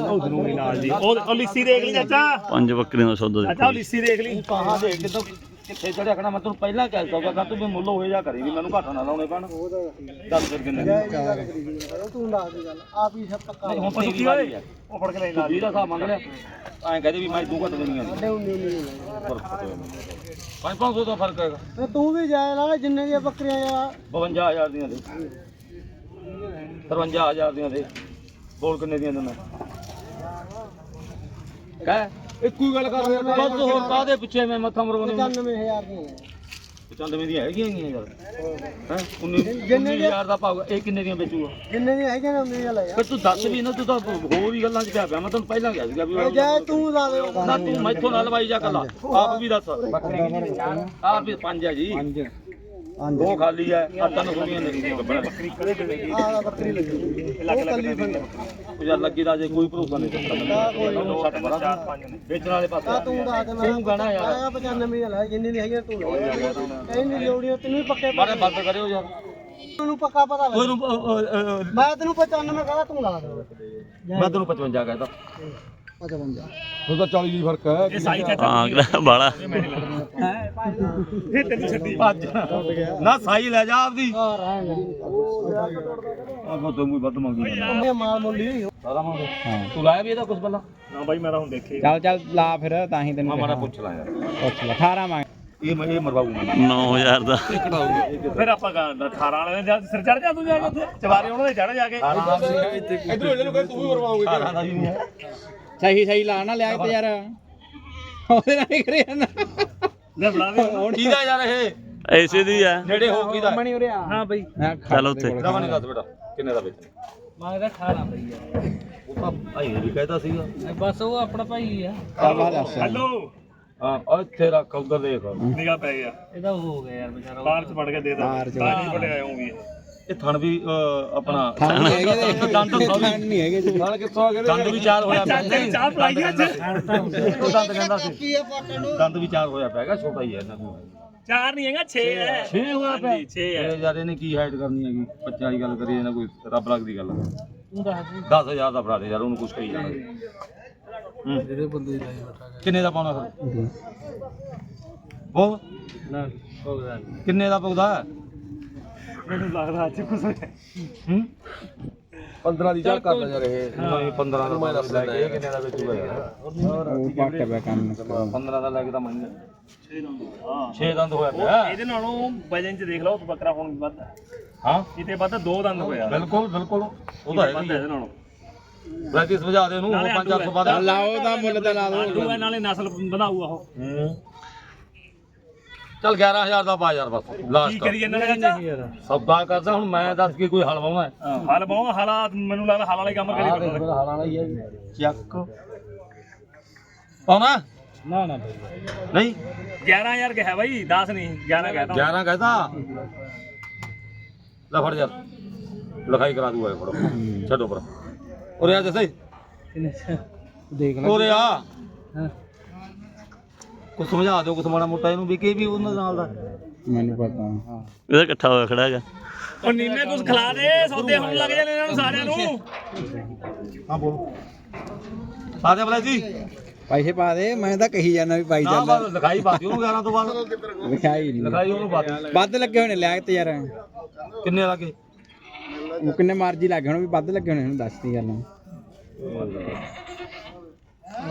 ਉਹ ਜ਼ਰੂਰੀ ਨਾਲ ਜੀ। ਉਹ ਉਹ ਲਿੱਸੀ ਦੇਖ ਲਈ ਚਾਚਾ। ਪੰਜ ਬੱਕਰੀਆਂ ਦਾ ਸੌਦਾ ਅੱਛਾ ਉਹ ਲਿੱਸੀ ਦੇਖ ਲਈ। ਕਹਾਂ ਦੇ ਕਿਦੋਂ ਕਿੱਥੇ ਚੜਿਆ ਖਣਾ ਮੈਂ ਤੈਨੂੰ ਪਹਿਲਾਂ ਕਹਿ ਸਕਦਾ ਕਿ ਤੂੰ ਵੀ ਮੁੱਲ ਹੋਏ ਜਾ ਕਰੀ ਵੀ ਮੈਨੂੰ ਘਾਟਾ ਨਾ ਲਾਉਣੇ ਪੈਣ। ਦੱਸ ਫਿਰ ਕਿੰਨੇ ਉਹ ਤੂੰ ਲਾ ਦੀ ਗੱਲ ਆਪ ਹੀ ਸਭ ਪੱਕਾ ਨਹੀਂ, ਹੁਣ ਤੇਰੀ ਵਾਰੀ ਹੈ ਉਹ ਫੜ ਕੇ ਲੈ ਤੂੰ 20 ਦਾ ਹਿਸਾਬ ਮੰਗ ਲਿਆ। ਐਂ ਕਹਦੇ ਵੀ ਮੈਂ ਤੂੰ ਘੱਟ ਦੇਣੀਆਂ ਨੇ ਸਾਡੇ ਉਨੀ ਉਨੀ ਨਹੀਂ ਪੰਜ ਪੰਜ ਸੌ ਦਾ ਫ਼ਰਕ ਹੈਗਾ। ਤੇ ਤੂੰ ਵੀ ਜਾਇ ਲਾ ਜਿੰਨੇ ਦੀਆਂ ਬੱਕਰੀਆਂ ਆ। 52000 ਦੀਆਂ ਦੇ। 53000 ਦੀਆਂ ਦੇ। ਬੋਲ ਕਿੰਨੇ ਦੀਆਂ ਦਿੰਦਾ ਕਹਿ। ਇੱਕੋ ਹੀ ਗੱਲ ਕਰ ਰਿਹਾ ਬਸ ਹੋਰ ਕਾਦੇ ਪਿੱਛੇ ਮੈਂ ਮੱਥਾ ਮਰਵਾਉਣੀ? 95000 ਦੀਆਂ। 95 ਦੀਆਂ ਹੈਗੀਆਂ ਹੀ ਯਾਰ। ਹੈ? 19000 ਦਾ ਭਾਵ ਇਹ ਕਿੰਨੇ ਦੀਆਂ ਵੇਚੂਗਾ? ਜਿੰਨੇ ਦੀਆਂ ਹੈਗੀਆਂ ਨੇ ਉਨੇ ਦੀਆਂ ਲੈ ਜਾ ਫਿਰ ਤੂੰ ਦੱਸ ਵੀ ਨਾ ਤੂੰ ਤਾਂ ਹੋਰ ਹੀ ਗੱਲਾਂ 'ਚ ਪਿਆ ਪਿਆ। ਮੈਂ ਤੈਨੂੰ ਪਹਿਲਾਂ ਕਿਹਾ ਸੀਗਾ ਵੀ ਇਹ ਜਾਇ ਤੂੰ ਲਾ ਦੇ। ਨਾ ਤੂੰ ਮੈਥੋਂ ਨਾ ਲਵਾਈ ਜਾ ਕੱਲਾ ਆਪ ਵੀ ਦੱਸ। ਆਪ ਵੀ ਪੰਜ ਹੈ ਜੀ। ਦੋ ਖਾਲੀ ਹੈ ਆ ਤਿੰਨ ਖੁੱਲੀਆਂ ਨੇ। ਗੱਬੜ ਆ ਬੱਕਰੀ ਲੱਗੀ ਬੰਦ। ਯਾਰ ਲੱਗੀ ਦਾ ਜੇ ਕੋਈ ਭਰੋਸਾ ਨਹੀਂ ਕਰਦਾ ਕੋਈ। ਛੱਟ ਬੜਾ ਵੇਚਣ ਵਾਲੇ ਆ ਪਾਸੇ ਤੂੰ ਦੱਸ ਦੇ ਤੂੰ ਕਹਿਣਾ ਯਾਰ। ਆ 95 ਦੀਆਂ ਲੈ ਜਿੰਨੇ ਦੀਆਂ ਹੈਗੀਆਂ ਤੂੰ ਕਹਿੰਦੀ ਲੋੜੀਆਂ ਤੈਨੂੰ ਵੀ ਪੱਕੇ ਮਾਰੇ ਬੰਦ ਕਰਿਓ ਯਾਰ। ਤੈਨੂੰ ਪੱਕਾ ਪਤਾ ਲੱਗ ਮੈਂ ਤੈਨੂੰ 95 ਕਹਦਾ ਤੂੰ ਲਾ ਦੇ। ਮੈਂ ਤੈਨੂੰ 55 ਕਹਿਤਾ 55 ਉਹਦਾ 40 ਦੀ ਫ਼ਰਕ ਹੈ। ਇਹ ਸਾਈ ਚਾਚਾ ਹਾਂ ਕਿਹੜਾ ਬਾਲਾ। ਇਹ ਤੈਨੂੰ ਛੱਡੀ। ਭੱਜ ਨਾ ਸਾਈ ਲੈ ਜਾ ਆਪਦੀ। ਆ ਰਹਿਣ ਆਪੋ ਤੂੰ ਵੀ ਵੱਧ ਮੰਗੀ ਉਹਨੇ ਮਾਲ ਮੁੱਲੀ ਨਹੀਂ ਸਾਰਾ ਮੰਗ ਤੂੰ ਲਾਇਆ ਵੀ ਇਹਦਾ ਕੁਝ ਪਹਿਲਾਂ? ਨਾ ਬਾਈ ਮੈਂ ਤਾਂ ਹੁਣ ਦੇਖੇ। ਚੱਲ ਚੱਲ ਲਾ ਫਿਰ ਤਾਂ ਹੀ ਮੈਂ ਤੈਨੂੰ ਮਾੜਾ ਪੁੱਛ ਲਾ ਯਾਰ। ਪੁੱਛ ਲੈ 18 ਮੰਗ। ਇਹ ਮੈਂ ਇਹ ਮਰਵਾਉਂਗਾ 9000 ਦਾ। ਫਿਰ ਆਪਾਂ ਕਹਿੰਦਾ 18 ਵਾਲੇ ਦੇ ਜਦ ਸਿਰ ਚੜ ਜਾ ਤੂੰ ਜਾ ਕੇ ਉੱਥੇ। ਚਵਾਰੇ ਉਹਨਾਂ ਦੇ ਚੜ ਜਾ ਕੇ। ਇਧਰ ਇਹਨਾਂ ਨੂੰ ਕਹੇ ਤੂੰ ਵੀ ਮਰਵਾਉਂਗੇ ਦਾ ਵੀ ਨਹੀਂ ਹੈ। ਸਹੀ ਸਹੀ ਲਾ ਨਾ ਲਿਆ ਤੇ ਯਾਰ। ਉਹਦੇ ਨਾਲ ਹੀ ਕਰੇ ਜਾਂਦਾ। ਲੈ ਬਣਾ ਦੇ। ਕਿਹਦਾ ਯਾਰ ਇਹ? ਐਸੇ ਦੀ ਹੈ ਨੇੜੇ ਹੋ ਕਿਹਦਾ? ਮਣੀ ਉਰੇ ਆ। ਹਾਂ ਬਈ। ਚੱਲ ਉੱਥੇ। ਰਵਾ ਨਹੀਂ ਦੱਸ ਬੇਟਾ ਕਿੰਨੇ ਦਾ ਵੇਚ ਮੰਗਦਾ 18 ਬਈ ਯਾਰ ਉਹ ਤਾਂ ਭਾਈ ਨੇ ਵੀ ਕਹਿਤਾ ਸੀਗਾ। ਬਸ ਉਹ ਆਪਣਾ ਭਾਈ ਆ। ਹੈਲੋ। ਹਾਂ ਉਹ ਇੱਥੇ ਰੱਖ ਉਧਰ ਦੇਖ। ਨਿਗਾ ਪੈ ਗਿਆ। ਇਹਦਾ ਹੋ ਗਿਆ ਯਾਰ ਵਿਚਾਰਾ। ਬਾਹਰ ਚ ਵੜ ਕੇ ਦੇ ਦਾ ਤਾਂ ਨਹੀਂ ਵੱਡੇ ਆਏ ਹੋਣਗੇ ਇਹ ਥਣ ਵੀ ਅਹ, ਆਪਣਾ ਹੈਗੇ ਦੰਦ ਸੌਰੀ ਨਹੀਂ ਹੈਗੇ ਨਾਲ ਕਿੱਥੋਂ ਆ ਗਏ ਦੰਦ ਵੀ ਚਾਰ ਹੋਇਆ ਪਿਆ। ਚਾਹ ਪਲਾਈ ਅੱਜ ਉਹ ਦੰਦ ਕਹਿੰਦਾ ਸੀ। ਕੀ ਆ ਪਾਟਣ ਨੂੰ। ਦੰਦ ਵੀ ਚਾਰ ਹੋਇਆ ਪਿਆਗਾ ਛੋਟਾ ਹੀ ਹੈ ਇਹਨਾਂ ਕੋਲ। ਚਾਰ ਨਹੀਂ ਹੈਗਾ 6 ਹੈ। 6 ਹੋਇਆ ਪਿਆ। 6 ਹੈ। ਇਹ ਯਾਰ ਇਹਨੇ ਕੀ ਹਾਈਟ ਕਰਨੀ ਹੈਗੀ? ਬੱਚਾ ਵਾਲੀ ਗੱਲ ਕਰੀਏ ਨਾ ਕੋਈ ਰੱਬ ਲੱਗ ਦੀ ਗੱਲ। ਤੂੰ ਦੱਸ 10000 ਦਾ ਫੜਾ ਦੇ ਯਾਰ ਉਹਨੂੰ ਕੁਛ ਕਹੀ ਜਾਣਾ। ਜਿਹੜੇ ਬੰਦੇ ਲਾਈ ਬੈਠਾ ਕਿੰਨੇ ਦਾ ਪਾਉਣਾ ਫਿਰ? ਉਹ ਨਾ ਹੋਗਾ ਕਿੰਨੇ ਦਾ ਪਊਦਾ ਮੈਨੂੰ ਲੱਗਦਾ ਅੱਜ ਕੁਝ ਹੂੰ? 15 ਦੀ ਚੱਲ ਕਰਦਾ ਯਾਰ ਇਹ ਨਹੀਂ 15 ਦਾ ਮੈਂ ਦੱਸ ਦਿੰਦਾ ਇਹ ਕਿੰਨੇ ਦਾ ਵੇਚੂਗਾ ਯਾਰ ਉਹ ਪੱਟ ਪਿਆ ਕੰਮ 15 ਦਾ ਲੈ ਕੇ ਤਾਂ ਮੈਂ 6 ਦੰਦ ਹੋਇਆ ਪਿਆ। ਇਹਦੇ ਨਾਲੋਂ ਵਜਨ ਚ ਦੇਖ ਲਓ ਬੱਕਰਾ ਹੁਣ ਵੀ ਵੱਧ। ਹੈ? ਹਾਂ ਕਿਤੇ ਵੱਧ ਦੋ ਦੰਦ ਹੋਇਆ ਬਿਲਕੁਲ ਬਿਲਕੁਲ। ਉਹ ਤਾਂ ਹੈ। ਹੈ ਇਹਦੇ ਨਾਲੋਂ। ਪ੍ਰੈਕਟਿਸ ਸਮਝਾ ਦੇ ਉਹਨੂੰ ਨਾਲੇ 500 ਬਾਅਦ ਲਾਓ ਦਾ ਮੁੱਲ ਤਾਂ ਲਾ ਦੋ। ਹੈ ਨਾਲੇ ਨਸਲ ਵਧਾਊ ਉਹ ਚੱਲ 11000 ਦਾ ਪਾ ਯਾਰ ਬਸ ਕੀ ਲਾਸਟ ਕਰੀ ਜਾਂਦਾ ਚਾਚਾ? ਸੌਦਾ ਕਰਦਾ ਹੁਣ ਮੈਂ ਦੱਸ ਕੇ ਕੋਈ ਹਲ ਵਾਉਣਾ ਹੈ। ਹਲ ਬਾਹ ਹਾਲਾਤ ਮੈਨੂੰ ਲੱਗਦਾ ਹਲ ਵਾਲੇ ਕੰਮ ਕਰੀ ਆਹ ਦੇਖ ਹਲ ਵਾਲਾ ਹੀ ਹੈ ਚੱਕ। ਪਾਉਣਾ? ਨਾ ਨਾ ਨਹੀਂ। 11000 ਕਿਹਾ ਬਾਈ 10 ਨਹੀਂ 11 ਕਹਿਤਾ 11 ਕਹਤਾ ਲੈ ਫੜ ਯਾਰ ਲਿਖਾਈ ਕਰਾ ਦੂਗਾ ਇਹ ਫੜੋ। ਛੱਡੋ ਪਰ ਉਰੇ ਆ ਜਸੇ। ਦੇਖ ਲੈ। ਉਰੇ ਆ। ਕੁਝ ਸਮਝਾ ਦਿਓ ਕੁਝ ਮਾੜਾ ਮੋਟਾ ਇਹਨੂੰ ਵੀ ਕੀ ਵੀ ਉਹਨਾਂ ਨਾਲ ਦਾ। ਮੈਨੂੰ ਪਤਾ। ਹਾਂ ਇਹਦਾ ਇਕੱਠਾ ਹੋਇਆ ਖੜਾ ਹੈਗਾ। ਉਹ ਨੀਮੇ ਕੁਝ ਖਿਲਾ ਦੇ ਸੌਦੇ ਹੁਣ ਲੱਗ ਜਾਣੇ ਇਹਨਾਂ ਨੂੰ ਸਾਰਿਆਂ ਨੂੰ। ਹਾਂ ਬੋਲ। ਆ ਦੇ ਬਲੇ ਜੀ ਪੈਸੇ ਪਾ ਦੇ ਮੈਂ ਤਾਂ ਕਹੀ ਜਾਂਦਾ ਵੀ ਪਾਈ ਨਾ ਚੱਲ ਬਸ ਲਿਖਾਈ ਪਾ ਦਿਓ 11 ਤੋਂ ਬਾਅਦ। ਲਿਖਾਈ ਨਹੀਂ ਲਿਖਾਈ ਉਹਨੂੰ ਪਾ ਦਿਓ। ਵੱਧ ਲੱਗੇ ਹੋਣੇ ਲਿਆਕਤ ਯਾਰ। ਕਿੰਨੇ ਲੱਗੇ? ਉਹ ਕਿੰਨੇ ਮਰਜ਼ੀ ਲੱਗੇ ਹੋਣ ਵੀ ਵੱਧ ਲੱਗੇ ਹੋਣੇ ਹੁਣ ਦੱਸਦੀ ਗੱਲ।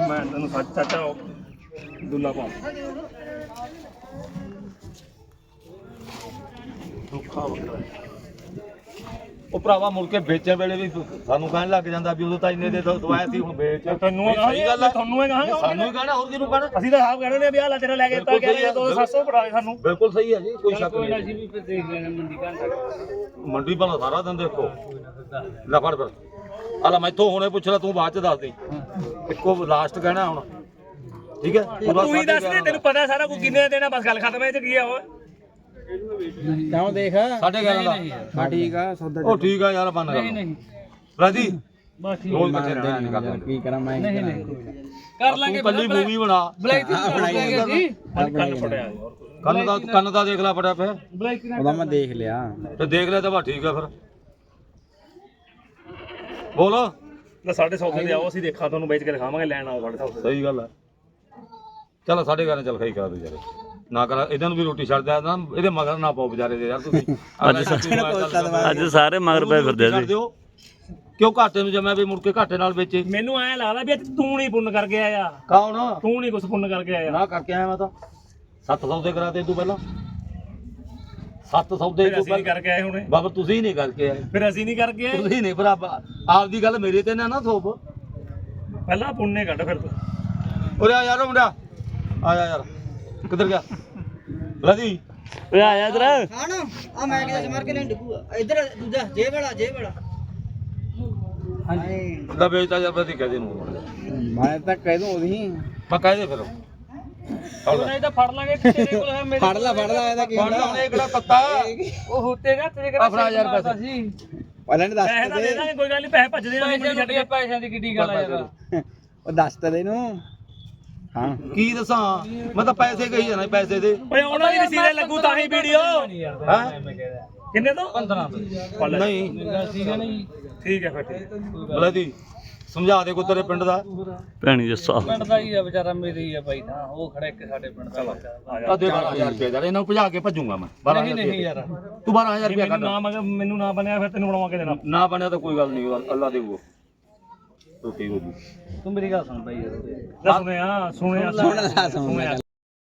ਮੈਂ ਤੈਨੂੰ ਸੱਚ ਚਾਚਾ ਦੁੱਲਾ ਪਾ ਦੁੱਖਾ ਬੱਕਰਾ ਉਹ ਭਰਾਵਾ ਮੁੜ ਕੇ ਵੇਚਣ ਵੇਲੇ ਵੀ ਸਾਨੂੰ ਕਹਿਣ ਲੱਗ ਜਾਂਦਾ ਵੀ ਉਦੋਂ ਤਾਂ ਇੰਨੇ ਦੇ ਦਵਾਇਆ ਸੀ ਹੁਣ ਵੇਚ। ਤੈਨੂੰ ਨਹੀਂ, ਸਹੀ ਗੱਲ ਹੈ ਤੁਹਾਨੂੰ ਇਹ ਕਹਾਂਗੇ ਸਾਨੂੰ ਹੀ ਕਹਿਣਾ ਹੋਰ ਕਿਹਨੂੰ ਕਹਿਣਾ? ਅਸੀਂ ਤਾਂ ਸਾਹਬ ਕਹਿੰਦੇ ਨੇ ਵੀ ਆਹ ਲੈ ਤੇਰਾ ਲੈ ਕੇ ਦਿੱਤਾ ਬਿਲਕੁਲ ਸਹੀ ਹੈ। 2700 ਪੜਾ ਦੇ ਸਾਨੂੰ। ਬਿਲਕੁਲ ਸਹੀ ਹੈ ਜੀ ਕੋਈ ਸ਼ੱਕ ਨਹੀਂ। ਅਸੀਂ ਵੀ ਦੇਖ ਲੈਣਾ ਮੰਡੀ ਘੰਟਾ ਮੰਡੀ ਭਲਾ ਸਾਰਾ ਦਿਨ ਦੇਖੋ। ਲੈ ਫੜ ਫਿਰ। ਆਲਾ ਮੈਥੋਂ ਹੁਣੇ ਪੁੱਛ ਲੈ ਤੂੰ ਬਾਅਦ ਚ ਦੱਸ ਦੇ। ਇੱਕੋ ਲਾਸਟ ਕਹਿਣਾ ਹੁਣ। ਠੀਕ ਹੈ? ਪੂਰਾ ਤੂੰ ਹੀ ਦੱਸ ਦੇ ਤੈਨੂੰ ਪਤਾ ਸਾਰਾ ਕੁਝ ਕਿੰਨੇ ਦੇਣਾ ਬਸ ਗੱਲ ਖਤਮ ਹੈ ਇਹ ਚ ਕੀ ਆ ਓਏ? ਕਿਉਂ ਦੇਖ? ਸਾਢੇ ਗਿਆਰਾਂ ਦਾ। ਹਾਂ ਠੀਕ ਆ ਸੌਦਾ ਉਹ ਠੀਕ ਆ ਯਾਰ ਬੰਨ ਗੱਲ ਨਹੀਂ ਰਾਜੀ ਠੀਕ ਰੋਜ਼ ਬੱਚੇ ਰਹਿਣਾ ਨਹੀਂ ਕਰਦੇ ਕੀ ਕਰਾਂ ਮੈਂ ਨਹੀਂ ਨਹੀਂ ਕਰ? ਲਾਂਗੇ ਕੱਲੀ ਮੂਵੀ ਬਣਾ। ਕੰਨ ਫੜਿਆ ਕੰਨ ਦਾ ਕੰਨ ਦਾ ਦੇਖ ਲੈ ਫੜਿਆ ਪਿਆ ਉਹਦਾ ਮੈਂ ਦੇਖ ਲਿਆ। ਤੇ ਦੇਖ ਲੈ ਤਾਂ ਬਾ ਠੀਕ ਆ ਫਿਰ। ਬੋਲ। ਲੈ ਸਾਡੇ ਸੌਦੇ ਤੇ ਆਓ ਅਸੀਂ ਦੇਖਾਂ ਤੁਹਾਨੂੰ ਵੇਚ ਕੇ ਦਿਖਾਵਾਂਗੇ ਲੈਣ ਆਓ ਸਾਡੇ ਸੌਦੇ ਸਹੀ ਗੱਲ ਹੈ ਚਲੋ ਸਾਡੇ ਘਰ ਚੱਲ ਖਾਈ ਕਰਾ ਦੋ ਯਾਰ ਨਾ ਕਰਾ ਇਹਨਾਂ ਨੂੰ ਵੀ ਰੋਟੀ ਛੱਡ ਦਿਆ ਨਾ ਇਹਦੇ ਮਗਰ ਨਾ ਪਾਓ ਵਿਚਾਰੇ ਦੇ ਯਾਰ ਤੁਸੀਂ। ਅੱਜ ਸਾਰੇ ਮਗਰ ਪਏ ਫਿਰਦੇ ਸੀ ਕਿਉਂ ਘਾਟੇ ਨੂੰ ਜਮਿਆ ਵੀ ਮੁੜ ਕੇ ਘਾਟੇ ਨਾਲ ਵੇਚੇ? ਮੈਨੂੰ ਐ ਲੱਗਦਾ ਵੀ ਅੱਜ ਤੂੰ ਨਹੀਂ ਪੁੰਨ ਕਰਕੇ ਆਇਆ। ਕੌਣ? ਤੂੰ ਨਹੀਂ ਕੁਝ ਪੁੰਨ ਕਰਕੇ ਆਇਆ। ਨਾ ਕਰਕੇ ਆਇਆ ਮੈਂ ਤਾਂ। 700 ਦੇ ਕਰਾ ਦੇ ਤੂੰ ਪਹਿਲਾਂ। 700 ਦੇ ਫਿਰ ਤੂੰ ਪਹਿਲਾਂ। ਕਰਕੇ ਆਏ ਹੁਣੇ। ਬਾਬਾ ਤੁਸੀਂ ਨਹੀਂ ਕਰਕੇ ਆਏ। ਫਿਰ ਅਸੀਂ ਨਹੀਂ ਕਰਕੇ ਆਏ। ਤੁਸੀਂ ਨਹੀਂ ਭਰਾ ਆਪਦੀ ਗੱਲ ਮੇਰੇ ਤੇ ਨਾ ਨਾ ਥੋਪ। ਪਹਿਲਾਂ ਪੁੰਨੇ ਕੱਢ ਫਿਰ ਤੂੰ। ਉਰੇ ਆ ਯਾਰ ਉਹ ਮੁੰਡਾ। ਆ ਜਾ ਯਾਰ ਕਿੱਧਰ ਗਿਆ? ਰਾਜੀ। ਓਏ ਆ ਜਾ ਇਧਰ। ਹਾਂ ਨਾ ਆ ਮੈਂ ਕਿਹਾ ਸਮਾਰ ਕੇ ਲੈਣ ਡਿੱਗੂਗਾ ਇੱਧਰ ਦੂਜਾ ਜੇ ਵਾਲਾ ਜੇ ਵਾਲਾ। ਹਾਂਜੀ। ਦਾ ਵੇਚਦਾ ਯਾਰ ਬਦੀ ਕਹਦੇ ਨੂੰ ਮੈਂ ਤਾਂ ਕਹਿ ਦੂੰ ਉਹਦੀ। ਮੈਂ ਕਹਿ ਦੇ ਫਿਰ। ਨਹੀਂ ਤਾਂ ਫੜ ਲਾਂਗੇ ਤੇਰੇ ਕੋਲ ਹੈ ਮੇਰੇ ਫੜ ਲੈ ਫੜ ਲੈ ਇਹਦਾ ਕੀ ਫੜ ਹੁੰਦਾ? ਲਾਉਣੇ ਕਿਹੜਾ ਤੱਤਾ ਉਹ ਹੁੱਤੇ ਦਾ ਤੇਰੇ ਆ ਫੜਾ ਯਾਰ ਪੈਸੇ। ਪਹਿਲਾਂ ਨੇ ਦੱਸ ਪੈਸੇ ਤਾਂ ਦੇ। ਦੇ ਦਾਂਗੇ ਕੋਈ ਗੱਲ ਨਹੀਂ ਪੈਸੇ ਭੱਜਦੇ ਆ ਮੰਡੀ ਛੱਡ ਕੇ। ਪੈਸਿਆਂ ਦੀ ਕਿੱਡੀ ਗੱਲ ਆ ਯਾਰ ਉਹ ਦੱਸ ਤਾਂ ਦੇ ਇਹਨੂੰ। ਹਾਂ। ਕੀ ਦੱਸਾਂ? ਮੈਂ ਤਾਂ ਪੈਸੇ ਕਹੀ ਜਾਣਾ ਪੈਸੇ ਦੇ। ਓਏ ਉਹਨਾਂ ਦੀ ਰਸੀਦ ਲੱਗੂ ਤਾਂ ਹੀ ਵੀਡੀਓ। ਹੈ? ਕਿੰਨੇ ਤੋਂ? 15 ਨਹੀਂ। ਠੀਕ ਹੈ ਫਿਰ ਠੀਕ ਬਲਦੀ ਸਮਝਾ ਦੇ ਕੋ ਤੇਰੇ ਪਿੰਡ ਦਾ। ਭੈਣੀ ਜੱਸਾ ਪਿੰਡ ਦਾ ਹੀ ਆ ਵਿਚਾਰਾ ਮੇਰੀ ਆ ਬਾਈ ਤਾਂ। ਉਹ ਖੜਾ ਇੱਕ ਸਾਡੇ ਪਿੰਡ ਦਾ ਆ ਦੇ 12000 ਰੁਪਏ ਯਾਰ ਇਹਨਾਂ ਨੂੰ ਭਜਾ ਕੇ ਭੱਜੂਗਾ ਮੈਂ। 12000 ਨਹੀਂ ਯਾਰ। ਤੂੰ 12000 ਰੁਪਏ ਮੈਨੂੰ ਕੱਢ। ਨਾ ਮੈਨੂੰ ਨਾ ਬਣਿਆ ਫਿਰ ਤੈਨੂੰ ਬਣਵਾ ਕੇ ਦੇਣਾ। ਨਾ ਬਣਿਆ ਤਾਂ ਕੋਈ ਗੱਲ ਨਹੀਂ ਅੱਲਾ ਦੇਊਗਾ। ਰੋਟੀ ਹੋ ਜੂ ਤੂੰ ਮੇਰੀ ਗੱਲ ਸੁਣ ਬਾਈ ਯਾਰ। ਸੁਣਿਆ ਸੁਣਿਆ ਸੁਣ ਲੈ ਸੁਣ ਲੈ।